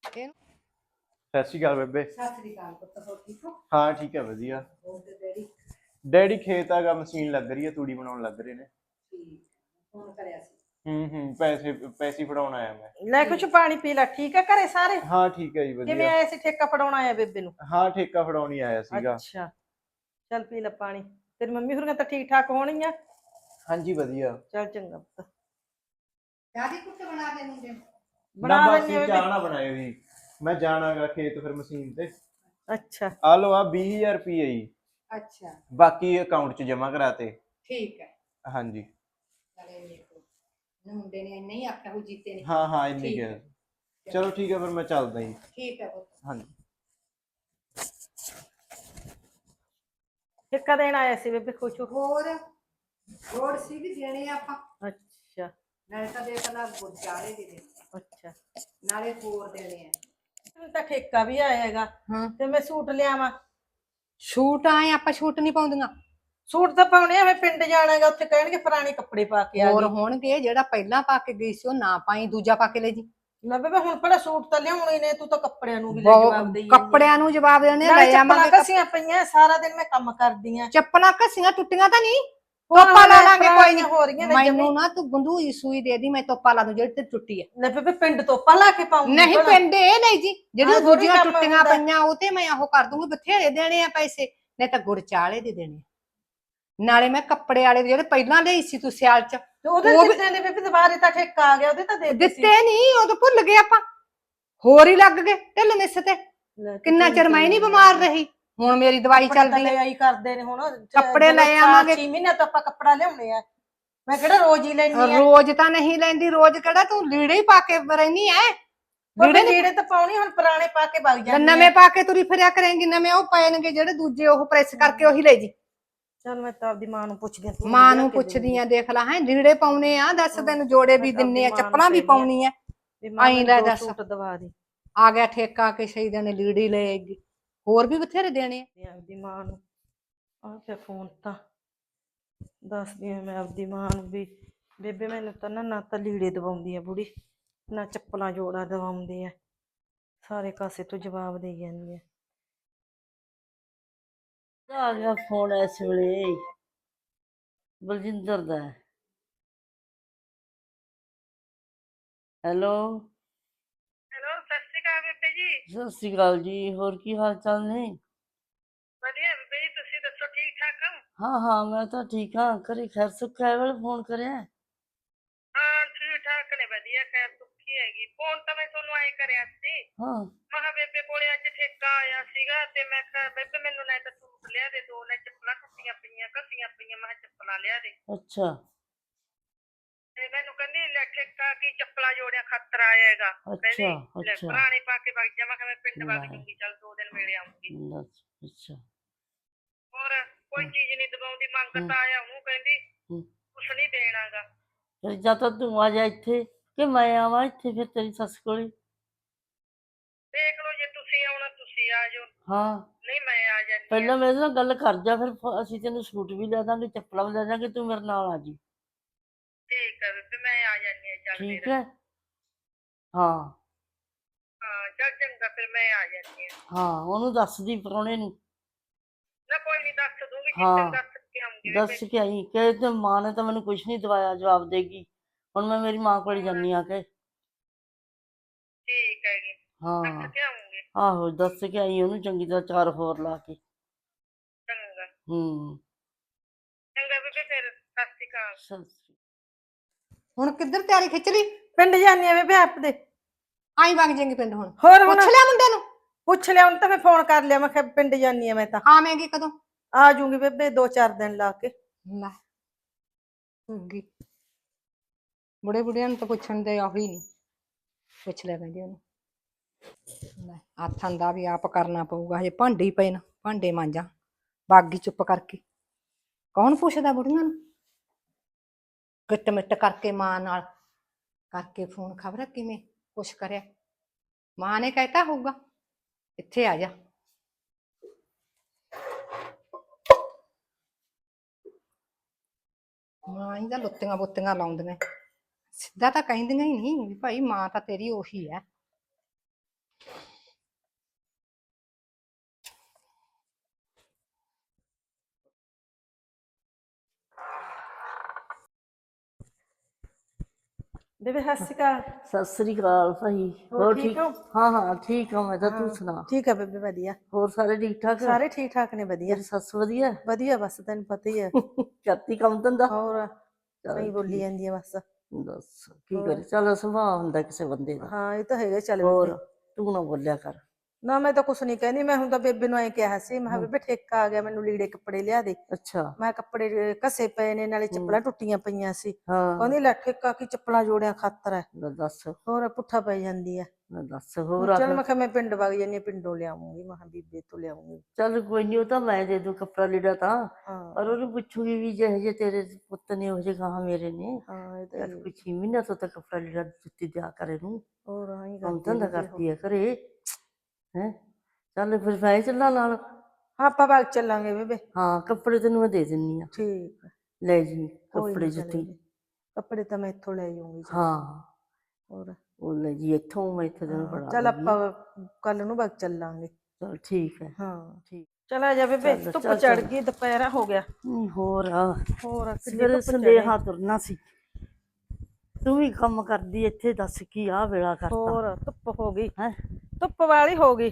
Speaker 3: ਸਤਿ ਸ਼੍ਰੀ ਅਕਾਲ ਬੇਬੇ।
Speaker 1: ਸਤਿ ਸ੍ਰੀ ਅਕਾਲ ਪੁੱਤ ਹੋ ਠੀਕ ਹੋ?
Speaker 3: ਹਾਂ ਠੀਕ ਹੈ ਵਧੀਆ।
Speaker 1: ਹੋਰ ਤੇ ਡੈਡੀ?
Speaker 3: ਡੈਡੀ ਖੇਤ ਆਗਾ ਮਸ਼ੀਨ ਲੱਗ ਰਹੀ ਹੈ ਤੂੜੀ ਬਣਾਉਣ ਲੱਗ ਰਹੇ ਨੇ।
Speaker 1: ਠੀਕ ਫੋਨ ਕਰਿਆ ਸੀ।
Speaker 3: ਹੂੰ ਹੂੰ ਪੈਸੇ ਪੈਸੇ ਫੜਾਉਣ ਆਇਆ ਮੈਂ।
Speaker 2: ਲੈ ਕੁਛ ਪਾਣੀ ਪੀ ਲੈ ਠੀਕ ਆ ਘਰੇ ਸਾਰੇ?
Speaker 3: ਹਾਂ ਠੀਕ ਹੈ ਜੀ
Speaker 2: ਕਿਵੇਂ
Speaker 3: ਵਧੀਆ
Speaker 2: ਆਏ ਸੀ ਠੇਕਾ ਫੜਾਉਣ ਆਇਆ ਬੇਬੇ ਨੂੰ?
Speaker 3: ਹਾਂ ਠੇਕਾ ਫੜਾਉਣ ਹੀ ਆਇਆ ਸੀਗਾ।
Speaker 2: ਅੱਛਾ। ਚੱਲ ਪੀ ਲੈ ਪਾਣੀ। ਤੇਰੀ ਮੰਮੀ ਹੋਰਾਂ ਤਾਂ ਠੀਕ ਠਾਕ ਹੋਣਗੀਆਂ।
Speaker 3: ਹਾਂਜੀ ਵਧੀਆ।
Speaker 2: ਚੱਲ ਚੰਗਾ ਪੁੱਤ।
Speaker 1: ਜਿਆਦੀ ਕੁੱਟ ਬਣਾ ਦੇ ਮੁੰਡੇ ਨੂੰ
Speaker 2: ਬਣਾ
Speaker 3: ਨਾ
Speaker 2: ਲੈਣੀ
Speaker 3: ਬਸ ਨਾ ਬਣਾਇਓ ਜੀ ਮੈਂ ਜਾਣਾਗਾ ਖੇਤ ਫਿਰ ਮਸ਼ੀਨ ਤੇ।
Speaker 2: ਅੱਛਾ।
Speaker 3: ਆ ਲਓ ਆ 20000 ਰੁਪਏ ਜੀ।
Speaker 1: ਅੱਛਾ।
Speaker 3: ਬਾਕੀ ਅਕਾਊਂਟ 'ਚ ਜਮ੍ਹਾਂ ਕਰਾਤੇ
Speaker 1: ਠੀਕ ਹੈ।
Speaker 3: ਹਾਂਜੀ।
Speaker 1: ਚਲੇ ਵੇਖੋ ਨਾ ਮੁੰਡੇ ਨੇ ਨਹੀਂ ਆਖਿਆ ਉਹ ਜੀਤੇ ਨੇ।
Speaker 3: ਹਾਂ ਹਾਂ ਇੰਨੀ
Speaker 1: ਠੀਕ
Speaker 3: ਹੈ। ਚਲੋ ਠੀਕ ਹੈ ਫਿਰ ਮੈਂ ਚੱਲਦਾ ਜੀ।
Speaker 1: ਠੀਕ ਹੈ ਪੁੱਤ।
Speaker 3: ਹਾਂਜੀ।
Speaker 2: ਠੇਕਾ ਦੇਣ ਆਇਆ ਸੀ ਬੇਬੇ ਖੁਸ਼ ਹੋ
Speaker 1: ਹੋਰ ਹੋਰ ਸੀ ਵੀ ਦੇਣੇ ਆਪਾਂ।
Speaker 2: ਅੱਛਾ।
Speaker 1: ਨਾਲੇ ਤਾਂ ਦੇਖ ਲਾ ਗੁਰਚਾਰੇ ਦੇ ਦੇ
Speaker 2: ਅੱਛਾ।
Speaker 1: ਨਾਲੇ ਹੋਰ ਦੇਣੇ ਆ।
Speaker 2: ਤਾਂ ਠੇਕਾ ਵੀ ਆਇਆ ਹੈਗਾ
Speaker 1: ਹਾਂ।
Speaker 2: ਤੇ ਮੈਂ ਸੂਟ ਲਿਆਵਾਂ।
Speaker 1: ਸ਼ੂਟ ਆਏ ਆਪਾਂ ਸ਼ੂਟ ਨਹੀਂ ਪਾਉਂਦੀਆਂ।
Speaker 2: ਸੂਟ ਤਾਂ ਪਾਉਣੇ ਆ ਮੈਂ ਪਿੰਡ ਜਾਣਾਗਾ ਉੱਥੇ ਕਹਿਣਗੇ ਪੁਰਾਣੇ ਕੱਪੜੇ ਪਾ ਕੇ ਆ
Speaker 1: ਹੋਰ ਹੋਣਗੇ ਜਿਹੜਾ ਪਹਿਲਾਂ ਪਾ ਕੇ ਗਈ ਸੀ ਉਹ ਨਾ ਪਾਈ ਦੂਜਾ ਪਾ ਕੇ ਲੈ ਜੀ।
Speaker 2: ਮੈਂ ਬੇਬੇ ਹੁਣ ਪਹਿਲਾਂ ਸੂਟ ਤਾਂ ਲਿਆਉਣੇ ਨੇ ਤੂੰ ਤਾਂ ਕੱਪੜਿਆਂ ਨੂੰ ਵੀ ਲੈ ਜਵਾਬ ਦੇਈ।
Speaker 1: ਕੱਪੜਿਆਂ ਨੂੰ ਜਵਾਬ ਦੇਣੇ ਲੈ
Speaker 2: ਚੱਪਲਾਂ
Speaker 1: ਆਵਾਂਗੇ
Speaker 2: ਕੱਸੀਆਂ ਪਈਆਂ ਸਾਰਾ ਦਿਨ ਮੈਂ ਕੰਮ ਕਰਦੀ ਆ।
Speaker 1: ਚੱਪਲਾਂ ਘਸੀਆਂ ਟੁੱਟੀਆਂ ਤਾਂ ਨਹੀਂ? ਤੋਪਾ ਲਾ ਲਾਂਗੇ ਕੋਈ ਨਹੀਂ।
Speaker 2: ਹੋ ਰਹੀਆਂ ਨੇ
Speaker 1: ਮੈਨੂੰ ਨਾ ਤੂੰ ਗੰਦੂਈ ਸੂਈ ਦੇ ਦੀ ਮੈਂ ਤੋਪਾ ਲਾ ਦੂੰ ਜਿਹੜੀ ਤੇ ਟੁੱਟੀ ਹੈ
Speaker 2: ਲੈ ਬੇਬੇ ਪਿੰਡ ਤੋਂ ਪਾ ਕੇ ਪਾਉਂਗੀ
Speaker 1: ਨਹੀਂ ਪਿੰਡ ਇਹ ਨਹੀਂ ਜੀ ਜਿਹੜੀਆਂ ਦੂਜੀਆਂ ਟੁੱਟੀਆਂ। ਪਈਆਂ ਉਹ ਤੇ ਮੈਂ ਉਹ ਕਰ ਦੂੰਗੀ ਬਥੇਰੇ ਦੇਣੇ ਆ ਪੈਸੇ। ਨਹੀਂ ਤਾਂ ਗੁੜ ਚਾਲੇ ਦੇ ਦੇਣੇ। ਨਾਲੇ ਮੈਂ ਕੱਪੜੇ ਵਾਲੇ ਜਿਹੜੇ ਪਹਿਲਾਂ ਲਈ ਸੀ ਤੂੰ ਸਿਆਲ ਚ
Speaker 2: ਤੇ ਉਹਦੇ
Speaker 1: ਉਹ ਵੀ-
Speaker 2: ਦਿੱਤੇ ਨੇ ਬੇਬੇ ਦੁਬਾਰੇ ਤਾਂ ਠੇਕਾ ਆ ਗਿਆ ਉਹਦੇ ਤਾਂ ਦੇ ਦਿੱਤੇ
Speaker 1: ਦਿੱਤੇ ਨਹੀਂ ਉਹ ਤਾਂ ਭੁੱਲ ਗਏ ਆਪਾਂ। ਹੋਰ ਹੀ ਲੱਗ ਗਏ ਢਿੱਲ ਮਿਸ ਤੇ। ਕਿੰਨਾ ਚਿਰ ਮੈਂ ਨਹੀਂ ਬਿਮਾਰ ਰਹੀ। ਹੁਣ ਮੇਰੀ ਦਵਾਈ ਚੱਲਦੀ ਹੈ
Speaker 2: ਆਈ ਕਰਦੇ ਨੇ ਹੁਣ। ਚ-
Speaker 1: ਕੱਪੜੇ
Speaker 2: ਜਦੋਂ
Speaker 1: ਲੈ
Speaker 2: ਚਾਰ
Speaker 1: ਆਵਾਂਗੇ।
Speaker 2: ਛੇ ਮਹੀਨੇ ਤਾਂ ਆਪਾਂ ਕੱਪੜਾ ਲਿਆਉਣੇ ਆ। ਮੈਂ ਕਿਹੜਾ ਰੋਜ਼ ਹੀ ਲੈਣੀ ਆ?
Speaker 1: ਰੋਜ਼ ਤਾਂ ਨਹੀਂ ਲੈਂਦੀ ਰੋਜ਼ ਕਿਹੜਾ ਤੂੰ ਲੀੜੇ ਹੀ ਪਾ ਕੇ ਰਹਿਨੀ ਐ?
Speaker 2: ਲੀੜੇ ਲੀੜੇ ਤਾਂ ਪਾਉਣੀ ਹੁਣ ਪੁਰਾਣੇ ਪਾ ਕੇ ਵਗ ਜਾਂਦੀ।
Speaker 1: ਨਵੇਂ ਪਾ ਕੇ ਤੁਰੀ ਫਿਰਿਆ ਕਰੇਂਗੀ ਨਵੇਂ ਉਹ ਪੈਣਗੇ ਜਿਹੜੇ ਦੂਜੇ ਉਹ ਪ੍ਰੈਸ ਕਰਕੇ ਉਹੀ ਲੈ ਜੀ।
Speaker 2: ਚੱਲ ਮੈਂ ਤਾਂ ਆਪਦੀ ਮਾਂ ਨੂੰ ਪੁੱਛਦੀ ਆ ਤੂੰ
Speaker 1: ਮਾਂ
Speaker 2: ਲਿਆ
Speaker 1: ਨੂੰ ਪੁੱਛਦੀ ਆ ਦੇਖ ਲੈ ਹੈ ਲੀੜੇ ਪਾਉਣੇ ਆ ਦੱਸ ਤੈਨੂੰ ਜੋੜੇ ਵੀ ਦਿੰਨੇ ਆ ਚੱਪਲਾਂ ਵੀ। ਪਾਉਣੀ ਆ।
Speaker 2: ਵੀ ਮਾਂ
Speaker 1: ਆਈਂ
Speaker 2: ਮੈਨੂੰ
Speaker 1: ਲੈ
Speaker 2: ਦੋ
Speaker 1: ਦੱਸ।
Speaker 2: ਸੂਟ ਦਵਾ ਦੇ।
Speaker 1: ਆ ਗਿਆ ਠੇਕਾ ਕੇ ਸ਼ਹੀਦਾਂ ਨੇ ਲੀੜੀ ਲੈ ਆਏਗੀ। ਹੋਰ ਵੀ ਬਥੇਰੇ ਦੇਣੇ ਆ।
Speaker 2: ਆਪਦੀ ਮਾਂ ਨੂੰ ਆ ਤੇ ਫੋਨ ਤਾਂ ਦੱਸਦੀ ਆ ਮੈਂ ਆਪਦੀ ਮਾਂ ਨੂੰ ਵੀ ਬੇਬੇ ਮੈਨੂੰ ਤਾਂ ਨਾ ਨਾ ਤਾਂ ਲੀੜੇ ਦਵਾਉਂਦੀ ਆ ਬੁੜੀ ਨਾ ਚੱਪਲਾਂ ਜੋੜਾ ਦਵਾਉਂਦੀ ਆ। ਸਾਰੇ ਕਾਸੇ ਤੋਂ ਜਵਾਬ ਦੇਈ ਜਾਂਦੀ ਆ।
Speaker 4: ਆ ਗਿਆ ਫੋਨ ਇਸ ਵੇਲੇ। ਬਲਜਿੰਦਰ ਦਾ। ਹੈਲੋ
Speaker 2: ਹੈਲੋ ਸਤਿ ਸ਼੍ਰੀ ਅਕਾਲ ਬੇਬੇ ਜੀ।
Speaker 4: ਸਤਿ ਸ਼੍ਰੀ ਅਕਾਲ ਜੀ ਹੋਰ ਕੀ ਹਾਲ ਚਾਲ ਨੇ?
Speaker 2: ਵਧੀਆ ਬੇਬੇ ਜੀ ਤੁਸੀਂ ਦੱਸੋ ਠੀਕ ਠਾਕ ਹੋ?
Speaker 4: ਹਾਂ ਹਾਂ ਮੈਂ ਤਾਂ ਠੀਕ ਹਾਂ। ਕਰੀ ਖੈਰ ਸੁੱਖ ਹੈ ਵੇਲੇ ਫੋਨ ਕਰਿਆ?
Speaker 2: ਹਾਂ ਠੀਕ ਠਾਕ ਨੇ ਵਧੀਆ ਖੈਰ ਸੁੱਖੀ ਹੈਗੀ। ਫੋਨ ਤਾਂ ਮੈਂ ਤੁਹਾਨੂੰ ਆਏ ਕਰਿਆ ਸੀ।
Speaker 4: ਹਾਂ।
Speaker 2: ਮਹਾ ਬੇਬੇ ਕੋਲੇ ਅੱਜ ਠੇਕਾ ਆਇਆ ਸੀਗਾ ਤੇ ਮੈਂ ਕਿਹਾ ਬੇਬੇ ਮੈਨੂੰ ਨਾ ਤਾਂ ਲਿਆ ਦੇ ਦੋ ਨਾ ਚੱਪਲਾਂ ਟੁੱਟੀਆਂ ਪਈਆਂ ਘਸੀਆਂ ਪਈਆਂ ਮੈਂ ਕਿਹਾ ਚੱਪਲਾਂ ਲਿਆ ਦੇ।
Speaker 4: ਅੱਛਾ।
Speaker 2: ਤੇ ਮੈਨੂੰ ਕਹਿੰਦੀ ਲੈ ਠੇਕਾ ਕੀ ਚੱਪਲਾਂ ਜੋੜਿਆ ਖਾਤਰ ਆਇਆ ਹੈਗਾ?
Speaker 4: ਅੱਛਾ
Speaker 2: ਕਹਿੰਦੀ ਲੈ
Speaker 4: ਅੱਛਾ।
Speaker 2: ਪੁਰਾਣੇ ਪਾ ਕੇ ਵਗ ਜਾ ਮੈਂ ਕਿਹਾ ਮੈਂ ਪਿੰਡ ਵਗ
Speaker 4: ਲੈ।
Speaker 2: ਜੂੰਗੀ ਚੱਲ ਦੋ ਦਿਨ ਮਿਲ ਆਉਂਗੀ
Speaker 4: ਦੱਸ ਅੱਛਾ।
Speaker 2: ਹੋਰ ਕੋਈ ਚੀਜ਼ ਨਹੀਂ ਦਬਾਉਂਦੀ ਮੰਗ
Speaker 4: ਹਮ।
Speaker 2: ਤਾਂ ਆਇਆ ਉਹਨੂੰ ਕਹਿੰਦੀ
Speaker 4: ਹਮ।
Speaker 2: ਕੁਛ ਨਹੀਂ ਦੇਣਾਗਾ।
Speaker 4: ਫਿਰ ਜਾਂ ਤਾਂ ਤੂੰ ਆ ਜਾ ਇੱਥੇ ਕਿ ਮੈਂ ਆਵਾਂ ਇੱਥੇ ਫਿਰ ਤੇਰੀ ਸੱਸ ਕੋਲੇ
Speaker 2: ਦੇਖ ਲਓ ਜੇ ਤੁਸੀਂ ਆਉਣਾ ਤੁਸੀਂ ਆ ਜਾਓ।
Speaker 4: ਹਾਂ।
Speaker 2: ਨਹੀਂ ਮੈਂ ਆ ਜਾਂਦੀ
Speaker 4: ਪਹਿਲਾਂ
Speaker 2: ਹਾਂ।
Speaker 4: ਮੇਰੇ ਨਾਲ ਗੱਲ ਕਰ ਜਾ ਫਿਰ ਫ- ਅਸੀਂ ਤੈਨੂੰ ਸੂਟ ਵੀ ਲੈ ਦਾਂਗੇ ਚੱਪਲਾਂ ਵੀ ਲੈ ਦਾਂਗੇ ਤੂੰ ਮੇਰੇ ਨਾਲ ਆ ਜੀ।
Speaker 2: ਠੀਕ ਹੈ ਬੇਬੇ ਮੈਂ ਆ ਜਾਂਦੀ ਹਾਂ ਚੱਲ
Speaker 4: ਠੀਕ
Speaker 2: ਫਿਰ।
Speaker 4: ਹੈ? ਹਾਂ।
Speaker 2: ਹਾਂ ਚੱਲ ਚੰਗਾ ਫਿਰ ਮੈਂ ਆ ਜਾਂਦੀ ਹਾਂ।
Speaker 4: ਹਾਂ ਉਹਨੂੰ ਦੱਸਦੀ ਪ੍ਰਾਹੁਣੇ ਨੂੰ।
Speaker 2: ਨਾ ਕੋਈ ਨਹੀਂ ਦੱਸ ਦੂੰਗੀ
Speaker 4: ਹਾਂ।
Speaker 2: ਜਿੱਦਾਂ ਦੱਸ ਕੇ ਆਉਂਗੀ
Speaker 4: ਦੱਸ ਕੇ ਆਈ ਕਿ ਤੇ ਮਾਂ ਨੇ ਤਾਂ ਮੈਨੂੰ ਕੁਝ ਨਹੀਂ ਦਵਾਇਆ ਜਵਾਬ ਦੇਗੀ। ਹੁਣ ਮੈਂ ਮੇਰੀ ਮਾਂ ਕੋਲ ਜਾਨੀ ਆ ਕੇ।
Speaker 2: ਠੀਕ ਹੈਗੀ।
Speaker 4: ਹਾਂ
Speaker 2: ਦੱਸ ਕੇ ਆਉਂਗੀ
Speaker 4: ਆਹੋ ਦੱਸ ਕੇ ਆਈ ਉਹਨੂੰ ਚੰਗੀ ਤਰ੍ਹਾਂ ਚਾਰ ਹੋਰ ਲਾ ਕੇ
Speaker 2: ਚੰਗਾ
Speaker 4: ਹੂੰ
Speaker 2: ਚੰਗਾ ਬੇਬੇ ਫਿਰ ਸਤਿ ਸ਼੍ਰੀ ਅਕਾਲ
Speaker 4: ਸਤਿ ਸ੍ਰੀ
Speaker 1: ਹੁਣ ਕਿੱਧਰ ਤਿਆਰੀ ਖਿੱਚ ਲਈ
Speaker 2: ਪਿੰਡ ਜਾਨੀ ਆ ਬੇਬੇ ਆਪ ਦੇ
Speaker 1: ਆਈ ਵਗ ਜਾਏਂਗੇ ਪਿੰਡ ਹੁਣ
Speaker 2: ਹੋਰ ਹੁਣ
Speaker 1: ਪੁੱਛ ਲਿਆ ਮੁੰਡੇ ਨੂੰ?
Speaker 2: ਪੁੱਛ ਲਿਆ ਹੁਣ ਤਾਂ ਮੈਂ ਫੋਨ ਕਰ ਲਿਆ ਮੈਂ ਕਿਹਾ ਪਿੰਡ ਜਾਨੀ ਆ ਮੈਂ ਤਾਂ।
Speaker 1: ਆਵੇਂਗੀ ਕਦੋਂ?
Speaker 2: ਆ ਜੂੰਗੀ ਬੇਬੇ ਦੋ ਚਾਰ ਦਿਨ ਲਾ ਕੇ।
Speaker 1: ਲੈ ਹੋਗੀ ਬੁੜੇ ਬੁੜਿਆਂ ਨੂੰ ਤਾਂ ਪੁੱਛਣ ਦੇ ਆਹੀ ਨਹੀਂ ਪੁੱਛ ਲਿਆ ਕਹਿੰਦੀ ਉਹਨੂੰ। ਲੈ, ਹੱਥਾਂ ਦਾ ਵੀ ਆਪ ਕਰਨਾ ਪਊਗਾ, ਹਜੇ ਭਾਂਡੇ ਹੀ ਪਏ ਨਾ, ਭਾਂਡੇ ਮਾਂਜਾਂ, ਬਾਗੀ ਚੁੱਪ ਕਰਕੇ। ਕੌਣ ਪੁੱਛਦਾ ਬੁੜੀਆਂ ਨੂੰ? ਗਿੱਟ ਮਿੱਟ ਕਰਕੇ ਮਾਂ ਨਾਲ ਕਰਕੇ ਫੋਨ, ਖਬਰ ਕਿਵੇਂ ਕੁਛ ਕਰਿਆ? ਮਾਂ ਨੇ ਕਹਿਤਾ ਹੋਊਗਾ, ਇੱਥੇ ਆ ਜਾ। ਮਾਂ ਹੀ ਤਾਂ ਲੁੱਤੀਆਂ ਬੁੱਤੀਆਂ ਲਾਉਂਦੀਆਂ। ਸਿੱਧਾ ਤਾਂ ਕਹਿੰਦੀਆਂ ਹੀ ਨਹੀਂ ਵੀ ਭਾਈ ਮਾਂ ਤਾਂ ਤੇਰੀ ਉਹੀ ਹੈ।
Speaker 2: ਬੇਬੇ ਸਤਿ ਸ਼੍ਰੀ ਅਕਾਲ।
Speaker 4: ਸਤਿ ਸ੍ਰੀ ਅਕਾਲ ਭਾਈ
Speaker 2: ਹੋਰ ਠੀਕ ਹੋ?
Speaker 4: ਹਾਂ ਹਾਂ ਠੀਕ ਹਾਂ ਮੈਂ ਤਾਂ ਤੂੰ ਸੁਣਾ?
Speaker 2: ਠੀਕ ਆ ਬੇਬੇ ਵਧੀਆ।
Speaker 4: ਹੋਰ ਸਾਰੇ ਠੀਕ ਠਾਕ?
Speaker 2: ਸਾਰੇ ਠੀਕ ਠਾਕ ਨੇ ਵਧੀਆ।
Speaker 4: ਤੇਰੀ ਸੱਸ ਵਧੀਆ?
Speaker 2: ਵਧੀਆ ਬਸ ਤੈਨੂੰ ਪਤਾ ਹੀ ਹੈ
Speaker 4: ਕਰਤੀ ਕੰਮ ਧੰਦਾ?
Speaker 2: ਹੋਰ
Speaker 4: ਚੱਲ
Speaker 2: ਨਹੀਂ ਬੋਲੀ। ਜਾਂਦੀ ਆ ਬਸ।
Speaker 4: ਦੱਸ ਕੀ ਕਰੇ ਚੱਲ ਸੁਭਾਅ ਹੁੰਦਾ ਕਿਸੇ ਬੰਦੇ ਦਾ।
Speaker 2: ਹਾਂ ਇਹ ਤਾਂ ਹੈਗਾ ਚੱਲ
Speaker 4: ਹੋਰ
Speaker 2: ਬੇਬੇ।
Speaker 4: ਤੂੰ ਨਾ ਬੋਲਿਆ ਕਰ।
Speaker 2: ਨਾ ਮੈਂ ਤਾਂ ਕੁਛ ਨਹੀਂ ਕਹਿੰਦੀ ਮੈਂ ਹੁਣ ਤਾਂ ਬੇਬੇ ਨੂੰ ਐ ਕਿਹਾ ਸੀ ਮੈਂ ਕਿਹਾ। ਬੇਬੇ ਠੇਕਾ ਆ ਗਿਆ ਮੈਨੂੰ ਲੀੜੇ ਕੱਪੜੇ ਲਿਆ ਦੇ।
Speaker 4: ਅੱਛਾ।
Speaker 2: ਮੈਂ ਕੱਪੜੇ ਘਸੇ ਪਏ ਨੇ ਨਾਲੇ ਚੱਪਲਾਂ ਟੁੱਟੀਆਂ ਪਈਆਂ ਸੀ।
Speaker 4: ਹਾਂ।
Speaker 2: ਕਹਿੰਦੀ ਲੈ ਠੇਕਾ ਕੀ ਚੱਪਲਾਂ ਜੋੜਿਆਂ ਖਾਤਰ ਹੈ
Speaker 4: ਲੈ ਦੱਸ।
Speaker 2: ਹੋਰ ਪੁੱਠਾ ਪਈ ਜਾਂਦੀ ਹੈ
Speaker 4: ਲੈ ਦੱਸ ਹੋਰ
Speaker 2: ਚਲ ਮੈਂ ਕਿਹਾ ਮੈਂ ਪਿੰਡ ਵਗ ਜਾਂਦੀ ਹਾਂ, ਪਿੰਡੋਂ ਲਿਆਉਂਗੀ ਮੈਂ ਕਿਹਾ ਬੀਬੇ ਤੋਂ ਲਿਆਉਂਗੀ।
Speaker 4: ਚੱਲ ਕੋਈ ਨਹੀਂ ਉਹ ਤਾਂ ਮੈਂ ਦੇ ਦੂੰ ਕੱਪੜਾ ਲੀੜਾ ਤਾਂ। ਪਰ ਉਹਨੂੰ ਪੁੱਛੂਗੀ ਵੀ ਜਿਹੇ ਜੇ ਤੇਰੇ ਪੁੱਤ ਨੇ ਉਹ ਜੇ ਕਹਾ ਮੇਰੇ ਨੇ।
Speaker 2: ਹਾਂ ਇਹ ਤਾਂ
Speaker 4: ਚੱਲ
Speaker 2: ਹੈ।
Speaker 4: ਮਹੀਨਾ ਤੋਂ ਤਾਂ ਕੱਪੜਾ ਲੀੜਾ ਜੁੱਤੀ ਦਿਆ ਕਰੇ ਨੂੰ
Speaker 2: ਹੋਰ ਆਈ ਬੀਬੀ ਉਹ।
Speaker 4: ਕਰਦੀ ਹੈ ਘਰੇ। ਹੈ? ਚੱਲ ਫਿਰ ਮੈਂ ਚੱਲਾਂ ਨਾਲ।
Speaker 2: ਆਪਾਂ ਵਗ ਚੱਲਾਂਗੇ ਬੇਬੇ।
Speaker 4: ਹਾਂ ਕੱਪੜੇ ਤੈਨੂੰ ਮੈਂ ਦੇ ਦਿੰਨੀ ਆ।
Speaker 2: ਠੀਕ ਹੈ,
Speaker 4: ਲੈ ਜੀ
Speaker 2: ਕੋਈ
Speaker 4: ਕੱਪੜੇ
Speaker 2: ਨੀ
Speaker 4: ਜੁੱਤੀ।
Speaker 2: ਕੱਪੜੇ ਤਾਂ ਮੈਂ ਇੱਥੋਂ ਲੈ ਜਾਊਂਗੀ।
Speaker 4: ਹਾਂ।
Speaker 2: ਹੋਰ?
Speaker 4: ਉਹ ਲੈ ਜੀ ਇੱਥੋਂ ਮੈਂ ਇੱਥੇ ਤੈਨੂੰ ਫੜਾ
Speaker 2: ਚੱਲ
Speaker 4: ਦੂੰਗੀ।
Speaker 2: ਆਪਾਂ ਕੱਲ ਨੂੰ ਵਗ ਚੱਲਾਂਗੇ।
Speaker 4: ਚੱਲ ਠੀਕ ਹੈ।
Speaker 2: ਹਾਂ।
Speaker 4: ਠੀਕ।
Speaker 2: ਚਲ ਆ ਜਾ ਬੇਬੇ
Speaker 4: ਚੱਲ,
Speaker 2: ਧੁੱਪ
Speaker 4: ਚੱਲ,
Speaker 2: ਚੜ
Speaker 4: ਚੱਲ।
Speaker 2: ਗਈ ਦੁਪਹਿਰਾ ਹੋ ਗਿਆ।
Speaker 4: ਨਹੀਂ ਹੋਰ ਆ।
Speaker 2: ਹੋਰ ਕਿੰਨੀ
Speaker 4: ਸਵੇਰੇ
Speaker 2: ਧੁੱਪ ਚੜ੍ਹੀ।
Speaker 4: ਸੰਦੇਹਾ ਤੁਰਨਾ ਸੀ। ਤੂੰ ਵੀ ਕੰਮ ਕਰਦੀ ਇੱਥੇ ਦੱਸ ਕੀ ਆ ਵੇਲਾ ਕਰਤਾ।
Speaker 2: ਹੋਰ ਧੁੱਪ ਹੋ ਗਈ।
Speaker 4: ਹੈ?
Speaker 2: ਧੁੱਪ ਵਾਲੀ ਹੋ ਗਈ।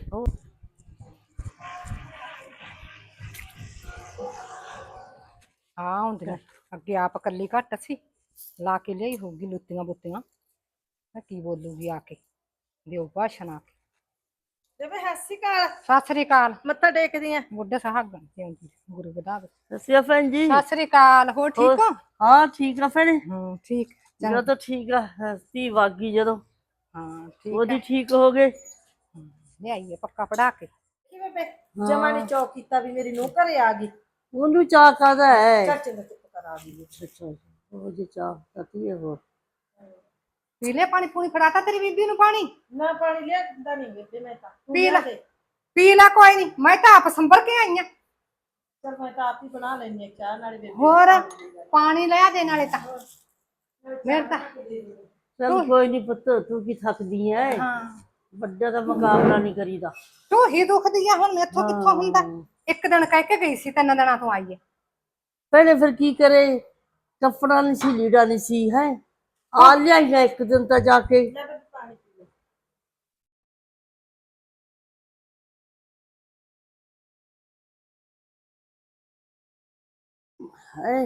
Speaker 1: ਹਾਂ ਹੁੰਦੀਆਂ ਅੱਗੇ ਆਪ ਕੱਲੀ ਘੱਟ ਸੀ। ਲਾ ਕੇ ਲਿਆਈ ਹੋਊਗੀ ਲੁੱਤੀਆਂ ਬੁੱਤੀਆਂ। ਮੈਂ ਕੀ ਬੋਲੂਗੀ ਆ ਕੇ ਦਿਓ ਭਾਸ਼ਣ ਆ ਕੇ।
Speaker 2: ਬੇਬੇ ਹੱਸੀ ਕਾਲ
Speaker 1: ਸਤਿ ਸ੍ਰੀ ਅਕਾਲ।
Speaker 2: ਮੱਥਾ ਟੇਕਦੀ ਆ।
Speaker 1: ਬੁੱਢਾ ਸਾਹਿਬ ਜਿਉਂਦੀ ਗੁਰੂ ਵਧਾਵੇ
Speaker 4: ਸਸਿਆ ਭੈਣ ਜੀ।
Speaker 1: ਸਤਿ ਸ੍ਰੀ ਅਕਾਲ ਹੋ ਠੀਕ ਹੋ?
Speaker 4: ਹਾਂ ਠੀਕ ਆ ਭੈਣੇ।
Speaker 1: ਹਾਂ ਠੀਕ।
Speaker 4: ਜਦੋਂ ਤਾਂ ਠੀਕ ਆ ਹਸਤੀ ਵਾਗੀ ਜਦੋਂ।
Speaker 1: ਹਾਂ ਠੀਕ
Speaker 4: ਉਹਦੀ ਠੀਕ ਹੋ ਗਏ।
Speaker 1: ਲਿਆਈਏ ਪੱਕਾ ਪੜਾ ਕੇ।
Speaker 2: ਕੀ ਬੇਬੇ ਜਮਾ ਨੇ ਚੌਕ ਕੀਤਾ ਵੀ ਮੇਰੀ ਨੂੰਹ ਘਰੇ ਆ ਗਈ।
Speaker 4: ਉਹਨੂੰ ਚਾਹ ਕਾਦਾ ਹੈ?
Speaker 2: ਚਾਚੇ ਨੇ ਚੁੱਪ ਕਰਾ ਦੀ
Speaker 4: ਅੱਛਾ ਉਹ ਜੇ ਚਾਹ ਪਤੀ ਹੈ ਹੋਰ।
Speaker 1: ਪੀ ਲੈ ਪਾਣੀ ਪੂਣੀ ਫੜਾਤਾ ਤੇਰੀ ਬੀਬੀ ਨੂੰ ਪਾਣੀ?
Speaker 2: ਨਾ ਪਾਣੀ ਲਿਆ ਦਿੰਦਾ ਨਹੀਂ ਬੇਬੇ ਮੈਂ ਤਾਂ। ਤੂੰ
Speaker 1: ਪੀ
Speaker 2: ਲਿਆ
Speaker 1: ਲੈ।
Speaker 2: ਦੇ।
Speaker 1: ਪੀ ਲੈ ਕੋਈ ਨਹੀਂ ਮੈਂ ਤਾਂ ਆਪ ਸੰਭਲ ਕੇ ਆਈ ਆ।
Speaker 2: ਚੱਲ ਮੈਂ ਤਾਂ ਆਪ ਹੀ ਬਣਾ ਲੈਣੀ ਆ ਚਾਹ ਨਾਲੇ ਬੇਬੇ
Speaker 1: ਹੋਰ ਪਾਣੀ ਲਿਆ ਦੇ ਨਾਲੇ ਤਾਂ। ਮੇਰੇ ਤਾਂ
Speaker 4: ਚਲ ਕੋਈ ਨਹੀਂ ਪੁੱਤ ਤੂੰ ਕੀ ਥੱਕਦੀ ਐ?
Speaker 1: ਹਾਂ।
Speaker 4: ਵੱਡਾ ਦਾ ਮੁਕਾਬਲਾ ਨਹੀਂ ਕਰੀਦਾ।
Speaker 1: ਤੂੰ ਹੀ ਦੁਖਦੀ ਆ ਹੁਣ ਮੈਥੋਂ ਕਿੱਥੋਂ ਹੁੰਦਾ? ਇੱਕ ਦਿਨ ਕਹਿ ਕੇ ਗਈ ਸੀ ਤਿੰਨ ਦਿਨਾਂ ਤੋਂ ਆਈ ਹੈ
Speaker 4: ਪਹਿਲੇ ਫਿਰ ਕੀ ਕਰੇ? ਕੱਪੜਾ ਨਹੀਂ ਸੀ ਲੀੜਾ ਨਹੀਂ ਸੀ ਹੈ? ਆ ਲਿਆਈਆਂ ਇੱਕ ਦਿਨ ਤਾਂ ਜਾ ਕੇ। ਹੈ?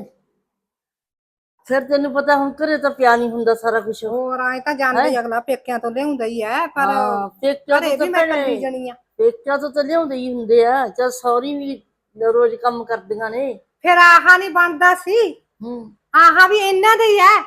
Speaker 4: ਫਿਰ ਤੈਨੂੰ ਪਤਾ ਹੁਣ ਘਰੇ ਤਾਂ ਪਿਆ ਨਹੀਂ ਹੁੰਦਾ ਸਾਰਾ ਕੁਝ
Speaker 1: ਹੋਰ ਆਏ ਤਾਂ ਜਾਂਦਾ ਹੀ? ਅਗਲਾ ਪੇਕਿਆਂ ਤੋਂ ਲਿਆਉਂਦਾ ਹੀ ਐ ਪਰ
Speaker 4: ਹਾਂ ਪੇਕਿਆਂ
Speaker 1: ਘਰੇ
Speaker 4: ਤੋਂ
Speaker 1: ਵੀ
Speaker 4: ਤਾਂ
Speaker 1: ਮੈਂ
Speaker 4: ਭੈਣੇ
Speaker 1: ਜਣੀ ਆ।
Speaker 4: ਪੇਕਿਆਂ ਤੋਂ ਤਾਂ ਲਿਆਉਂਦੇ ਹੀ ਹੁੰਦੇ ਆ ਚਲ ਸੌਰੀ ਵੀ ਰੋਜ਼ ਕੰਮ ਕਰਦੀਆਂ ਨੇ।
Speaker 1: ਫਿਰ ਆਹਾ ਨਹੀਂ ਬਣਦਾ ਸੀ।
Speaker 4: ਹੂੰ।
Speaker 1: ਆਹਾ ਵੀ ਇਹਨਾਂ ਦੇ ਹੀ ਐ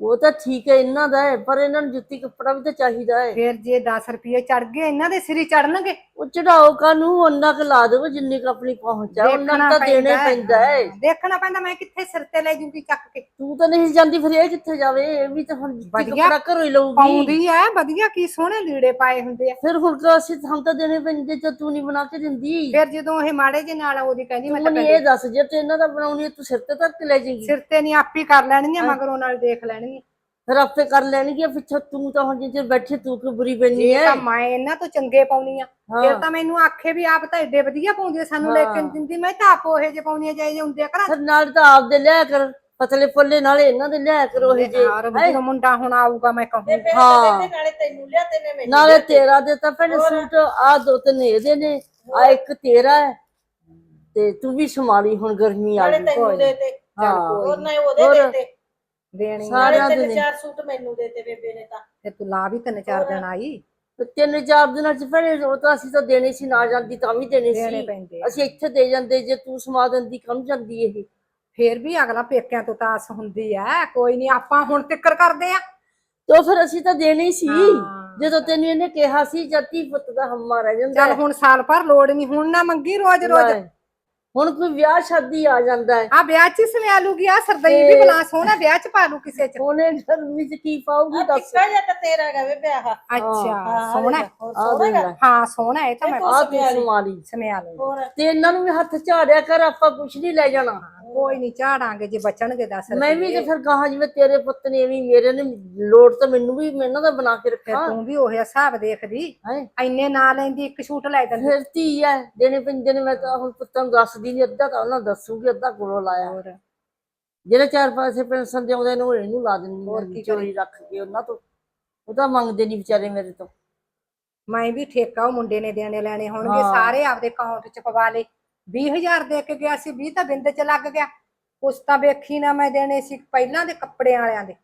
Speaker 4: ਉਹ ਤਾਂ ਠੀਕ ਹੈ ਇਹਨਾਂ ਦਾ ਹੈ ਪਰ ਇਹਨਾਂ ਨੂੰ ਜੁੱਤੀ ਕੱਪੜਾ ਵੀ ਤਾਂ ਚਾਹੀਦਾ ਹੈ।
Speaker 1: ਫਿਰ ਜੇ 10 ਰੁਪਏ ਚੜ ਗਏ ਇਹਨਾਂ ਦੇ ਸਿਰ ਚੜਨਗੇ
Speaker 4: ਉਹ ਚੜਾਓ ਕਾਨੂੰ ਉਹਨਾਂ ਕੁ ਲਾ ਦੇਵੋ ਜਿੰਨੀ ਕੁ ਆਪਣੀ ਪਹੁੰਚ ਆ ਉਹਨਾਂ ਨੂੰ ਤਾਂ ਦੇਣਾ ਹੀ ਪੈਂਦਾ ਹੈ।
Speaker 1: ਦੇਖਣਾ ਪੈਂਦਾ ਮੈਂ ਕਿੱਥੇ ਸਿਰ ਤੇ ਲੈ ਜੂਗੀ ਚੱਕ ਕੇ।
Speaker 4: ਤੂੰ ਤਾਂ ਨਹੀਂ ਜਾਂਦੀ ਫਿਰ ਇਹ ਕਿੱਥੇ ਜਾਵੇ? ਇਹ ਵੀ ਤਾਂ ਹੁਣ ਕੱਪੜਾ ਘਰੋਂ ਹੀ ਲਊਗੀ।
Speaker 1: ਪਾਉਂਦੀ ਐ ਵਧੀਆ ਕੀ ਸੋਹਣੇ ਲੀੜੇ ਪਾਏ ਹੁੰਦੇ ਆ।
Speaker 4: ਫਿਰ ਹੁਣ ਤਾਂ ਅਸੀਂ ਹਮ ਤਾਂ ਦੇਣੇ ਪੈਂਦੇ ਤੇ ਤੂੰ ਨਹੀਂ ਬਣਾ ਕੇ ਦਿੰਦੀ।
Speaker 1: ਫਿਰ ਜਦੋਂ ਇਹ ਮਾੜੇ ਜੇ ਨਾਲ ਉਹਦੀ ਕਹਿੰਦੀ ਮੈਂ
Speaker 4: ਤੂੰ ਇਹ ਦੱਸ ਜੇ ਤੇ ਇਹਨਾਂ ਦਾ ਬਣਾਉਣੀ ਹੈ, ਤੂੰ ਸਿਰ ਤੇ ਧਰ ਕੇ ਲੈ ਜਾਏਗੀ।
Speaker 1: ਸਿਰ ਤੇ ਨਹੀਂ ਆਪੀ ਕਰ ਲੈਣਗੀਆਂ ਮਗਰ ਉਹਨਾਂ ਨਾਲ ਦੇਖ ਲੈਣਗੀਆਂ
Speaker 4: ਫਿਰ ਆਪੇ ਕਰ ਲੈਣਗੇ ਪਿੱਛੋਂ ਤੂੰ ਤਾਂ ਹੁਣ ਜਿੱਥੇ ਬੈਠੀ ਤੂੰ ਕਿ ਬੁਰੀ ਬਣੀ
Speaker 1: ਇਹ
Speaker 4: ਹੈ
Speaker 1: ਤਾਂ ਮੈਂ ਇਹਨਾਂ ਤੋਂ ਚੰਗੇ ਪਾਉਣੀ ਆ। ਫਿਰ ਤਾਂ ਮੈਨੂੰ ਆਖੇ ਵੀ ਆਪ ਤਾਂ ਏਡੇ ਵਧੀਆ ਪਾਉਂਦੀ ਆ, ਸਾਨੂੰ ਲੈ ਕੇ ਨੀ ਦਿੰਦੀ ਮੈਂ ਤਾਂ ਆਪ ਉਹੇ ਜੇ ਪਾਉਣੀਆਂ ਚਾਹੀਦੀਆਂ ਹੁੰਦੇ ਆ ਘਰਾਂ
Speaker 4: ਫਿਰ ਨਾਲ ਤਾਂ ਆਪਦੇ ਲਿਆ ਕਰ ਪਤਲੇ ਫੁੱਲੇ ਨਾਲੇ ਇਹਨਾਂ ਦੇ ਲਿਆ ਕਰੋ ਇਹ ਜੇ
Speaker 1: ਯਾਰ ਜਦੋਂ ਮੁੰਡਾ ਹੁਣ ਆਊਗਾ ਮੈਂ ਕਹੂੰ
Speaker 4: ਹਾਂ।
Speaker 2: ਨਾਲੇ ਤੈਨੂੰ ਲਿਆ ਤੈਨੇ ਮੈਨੂੰ
Speaker 4: ਨਾਲੇ ਤੇਰਾ ਦੇ ਤਾਂ ਭੈਣੇ ਸੂਟ ਆ ਦੋ ਤਿੰਨ ਇਹਦੇ ਨੇ ਆ ਇੱਕ ਤੇਰਾ ਹੈ ਤੇ ਤੂੰ ਵੀ ਸੰਭਾਲੀ ਹੁਣ ਗਰਮੀ ਆ
Speaker 2: ਨਾਲੇ
Speaker 4: ਗਈ
Speaker 2: ਤੈਨੂੰ ਦੇ ਤੇ
Speaker 4: ਹਾਂ।
Speaker 2: ਹੋਰ ਨਾ ਉਹਦੇ? ਦੇ ਤੇ
Speaker 1: ਦੇਣੀ
Speaker 4: ਸਾਰਿਆਂ ਦੇ
Speaker 2: ਤਿੰਨ ਚਾਰ ਸੂਟ ਮੈਨੂੰ ਦੇ ਤੇ ਬੇਬੇ ਨੇ ਤਾਂ।
Speaker 1: ਤੇ ਤੂੰ ਲਾ ਵੀ ਤਿੰਨ ਚਾਰ ਦਿਨ ਆਈ।
Speaker 4: ਤੇ ਤਿੰਨ ਚਾਰ ਦਿਨਾਂ ਚ ਭੈਣੇ ਉਹ ਤਾਂ ਅਸੀਂ ਤਾਂ ਦੇਣੇ ਸੀ ਨਾ ਜਾਂਦੀ ਤਾਂ ਵੀ ਦੇਣੇ
Speaker 1: ਦੇਣੇ
Speaker 4: ਸੀ
Speaker 1: ਪੈਂਦੇ ਆ।
Speaker 4: ਅਸੀਂ ਇੱਥੇ ਦੇ ਜਾਂਦੇ ਜੇ ਤੂੰ ਸਮਾ ਦਿੰਦੀ ਕੰਮ ਜਾਂਦੀ ਇਹ?
Speaker 1: ਫੇਰ ਵੀ ਅਗਲਾ ਪੇਕਿਆਂ ਤੋਂ ਤਾਂ ਆਸ ਹੁੰਦੀ ਆ। ਕੋਈ ਨਹੀਂ ਆਪਾਂ ਹੁਣ ਤਿੱਕਰ ਕਰਦੇ ਆ।
Speaker 4: ਤੇ ਫਿਰ ਅਸੀਂ ਤਾਂ ਦੇਣੇ ਹੀ ਸੀ।
Speaker 1: ਹਾਂ।
Speaker 4: ਜਦੋਂ ਤੈਨੂੰ ਇਹਨੇ ਕਿਹਾ ਸੀ ਜੱਤੀ ਪੁੱਤ ਦਾ ਹੰਮਾ ਰਹਿ ਜਾਂਦਾ
Speaker 1: ਚੱਲ
Speaker 4: ਹੈ।
Speaker 1: ਹੁਣ ਸਾਲ ਭਰ ਲੋੜ ਨਹੀਂ ਹੁਣ ਨਾ ਮੰਗੀ ਰੋਜ਼ ਰੋਜ਼।
Speaker 4: ਹੁਣ ਕੋਈ ਵਿਆਹ ਸ਼ਾਦੀ ਆ ਜਾਂਦਾ ਹੈ।
Speaker 1: ਆ ਵਿਆਹ ਚ ਸਮਿਆ ਲੂਗੀ ਆ ਸਰਦਈ ਵੀ ਬਲਾ ਸੋਹਣਾ ਵਿਆਹ ਚ ਪਾ ਲੂ ਕਿਸੇ ਚ।
Speaker 4: ਉਹਨੇ ਗਰਮੀ ਚ ਕੀ ਪਾਉਗੀ ਦੱਸ।
Speaker 2: ਟਿੱਕਾ ਜਾਂ ਤਾਂ ਤੇਰਾ ਹੈਗਾ ਬੇਬੇ ਆਹ
Speaker 1: ਅੱਛਾ
Speaker 2: ਹਾਂ,
Speaker 1: ਸੋਹਣਾ।
Speaker 4: ਲੈ।
Speaker 1: ਹਾਂ ਸੋਹਣਾ ਹੈ ਤਾਂ ਮੈਂ
Speaker 4: ਆ ਤੂੰ ਸਮਾਲੀ
Speaker 1: ਸਮਿਆ ਲੂ
Speaker 4: ਤੇ ਇਹਨਾਂ ਨੂੰ ਵੀ ਹੱਥ ਝਾੜਿਆ ਕਰ ਆਪਾਂ ਕੁਛ ਨਹੀਂ ਲੈ ਜਾਣਾ।
Speaker 1: ਕੋਈ ਨਹੀਂ ਝਾੜਾਂਗੇ ਜੇ ਬਚਣਗੇ 10
Speaker 4: ਮੈਂ ਵੀ ਤੇ ਫਿਰ ਕਹਾ ਜਿਵੇਂ ਤੇਰੇ ਪੁੱਤ ਨੇ ਵੀ ਮੇਰੇ ਨੇ ਲੋੜ ਤਾਂ ਮੈਨੂੰ ਵੀ ਮੈਂ ਇਹਨਾਂ ਦਾ ਬਣਾ ਕੇ
Speaker 1: ਫਿਰ
Speaker 4: ਰੱਖਾਂ।
Speaker 1: ਤੂੰ ਵੀ ਉਹ ਹਿਸਾਬ ਦੇਖਦੀ।
Speaker 4: ਹੈ?
Speaker 1: ਐਨੇ ਨਾ ਲੈਂਦੀ ਇੱਕ ਛੂਟ ਲੈ ਦਿੰਦੀ।
Speaker 4: ਫਿਰ ਧੀ ਹੈ ਦੇਣੇ ਪੈਂਦੇ ਨੇ ਮੈਂ ਤਾਂ ਹੁਣ ਪੁੱਤਾਂ ਨੂੰ ਦੱਸਦੀ ਨਹੀਂ ਅੱਧਾ ਤਾਂ ਉਹਨਾਂ ਨੂੰ ਦੱਸੂਗੀ ਅੱਧਾ ਕੋਲੋਂ ਲਾਇਆ।
Speaker 1: ਹੋਰ।
Speaker 4: ਜਿਹੜੇ ਚਾਰ ਪਾਸੇ ਪੈਨਸ਼ਨ ਦੇ ਆਉਂਦੇ ਨੇ ਉਹ ਇਹਨੂੰ ਲਾ ਦਿੰਦੀ
Speaker 1: ਹੋਰ ਕੀ
Speaker 4: ਚੋਰੀ ਰੱਖ ਕੇ ਉਹਨਾਂ ਤੋਂ। ਉਹ ਤਾਂ ਮੰਗਦੇ ਨਹੀਂ ਵਿਚਾਰੇ ਮੇਰੇ ਤੋਂ।
Speaker 1: ਮੈਂ ਵੀ ਠੇਕਾ ਉਹ ਮੁੰਡੇ ਨੇ ਦੇਣੇ ਲੈਣੇ ਹੋਣਗੇ। ਸਾਰੇ ਆਪਦੇ ਅਕਾਊਂਟ ਚ ਪਵਾ ਲੇ 20000 ਦੇ ਕੇ ਗਿਆ ਸੀ 20 ਤਾਂ ਬਿੰਦ ਚ ਲੱਗ ਗਿਆ। ਕੁਛ ਤਾਂ ਵੇਖੀ ਨਾ ਮੈਂ ਦੇਣੇ ਸੀ ਪਹਿਲਾਂ ਦੇ ਕੱਪੜਿਆਂ ਵਾਲਿਆਂ ਦੇ।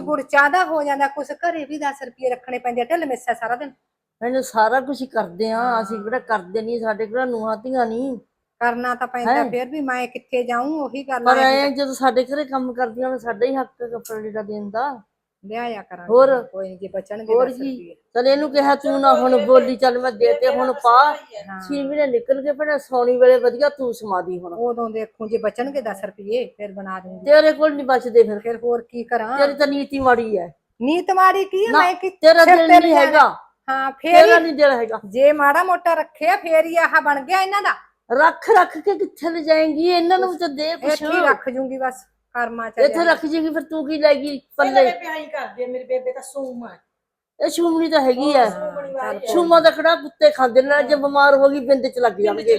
Speaker 1: ਗੁੜ ਚਾਹ ਦਾ ਹੋ ਜਾਂਦਾ ਕੁਛ ਘਰੇ ਵੀ 10 ਰੁਪਏ ਰੱਖਣੇ ਪੈਂਦੇ ਢਿੱਲ ਮਿੱਸਾ ਸਾਰਾ ਦਿਨ।
Speaker 4: ਮੈਨੂੰ ਸਾਰਾ ਕੁਝ ਕਰਦੇ ਆ ਅਸੀਂ ਕਿਹੜਾ ਕਰਦੇ ਨਹੀਂ ਸਾਡੇ ਕਿਹੜਾ ਨੂੰਹਾਂ ਧੀਆਂ ਨਹੀਂ
Speaker 1: ਕਰਨਾ ਤਾਂ ਪੈਂਦਾ ਫਿਰ ਵੀ ਮੈਂ ਕਿੱਥੇ ਜਾਊਂ ਉਹੀ ਗੱਲ
Speaker 4: ਪਰ ਐ ਜਦੋਂ ਸਾਡੇ ਘਰੇ ਕੰਮ ਕਰਦੀਆਂ ਨੇ ਸਾਡਾ ਹੀ ਹੱਕ ਕੱਪੜਾ ਲੀੜਾ ਦੇਣ ਦਾ।
Speaker 1: ਲਿਆਇਆ ਕਰਾਂਗੇ
Speaker 4: ਹੋਰ?
Speaker 1: ਕੋਈ ਨਹੀਂ ਜੇ ਬਚਣਗੇ
Speaker 4: ਹੋਰ
Speaker 1: 10
Speaker 4: ਕੀ
Speaker 1: ਰੁਪਏ
Speaker 4: ਚਲ ਇਹਨੂੰ ਕਿਹਾ ਤੂੰ ਨਾ ਹੁਣ ਬੋਲੀ ਚੱਲ ਮੈਂ ਦੇ ਤੇ ਹੁਣ ਪਾ। ਛੇ ਮਹੀਨੇ ਨਿਕਲ ਕੇ ਭੈਣਾ ਸੌਣੀ ਵੇਲੇ ਵਧੀਆ ਤੂੰ ਸਮਾਦੀ ਹੁਣ।
Speaker 1: ਉਦੋਂ ਦੇਖੂ ਜੇ ਬਚਣਗੇ 10 ਰੁਪਏ ਫਿਰ ਬਣਾ ਦੂੰਗੀ।
Speaker 4: ਤੇਰੇ ਕੋਲ ਨਹੀਂ ਬਚਦੇ ਫਿਰ।
Speaker 1: ਫਿਰ ਹੋਰ ਕੀ ਕਰਾਂ?
Speaker 4: ਤੇਰੀ ਤਾਂ ਨੀਤੀ ਮਾੜੀ ਹੈ
Speaker 1: ਨੀਤ ਮਾਰੀ ਕੀ?
Speaker 4: ਨਾ,
Speaker 1: ਮੈਂ ਕਿ
Speaker 4: ਤੇਰਾ
Speaker 1: ਸਿਰ
Speaker 4: ਦਿਲ
Speaker 1: ਤੇ
Speaker 4: ਨਹੀਂ। ਹੈਗਾ।
Speaker 1: ਹਾਂ ਫੇਰ
Speaker 4: ਤੇਰਾ
Speaker 1: ਹੀ
Speaker 4: ਨਹੀਂ ਦਿਲ ਹੈਗਾ।
Speaker 1: ਜੇ ਮਾੜਾ ਮੋਟਾ ਰੱਖਿਆ ਫੇਰ ਹੀ ਆਹ ਬਣ ਗਿਆ ਇਹਨਾਂ ਦਾ।
Speaker 4: ਰੱਖ ਰੱਖ ਕੇ ਕਿੱਥੇ ਲੈ ਜਾਏਂਗੀ? ਇਹਨਾਂ ਨੂੰ ਤਾਂ ਦੇ ਕੁਛ।
Speaker 1: ਇੱਥੇ ਹੀ ਰੱਖ ਜੂੰਗੀ ਬਸ। ਕਰਮਾ ਚ
Speaker 4: ਇੱਥੇ ਰੱਖ ਜੇਗੀ ਫਿਰ ਤੂੰ ਕੀ ਲੈਗੀ
Speaker 2: ਪਹਿਲੇ
Speaker 4: ਪੱਲੇ?
Speaker 2: ਬੇਬੇ ਆਈ ਕਰਦੀ ਮੇਰੀ ਬੇਬੇ ਤਾਂ ਸੂਮ ਆ।
Speaker 4: ਇਹ ਸ਼ੂਮਣੀ ਤਾਂ ਹੈਗੀ
Speaker 2: ਆ।
Speaker 4: ਸ਼ੂਮਾ ਦਾ ਖੜਾ ਕੁੱਤੇ ਖਾਂਦੇ ਨੇ ਜੇ ਬਿਮਾਰ ਹੋ ਗਈ ਬਿੰਦ ਚ ਲੱਗ ਜਾਣਗੇ।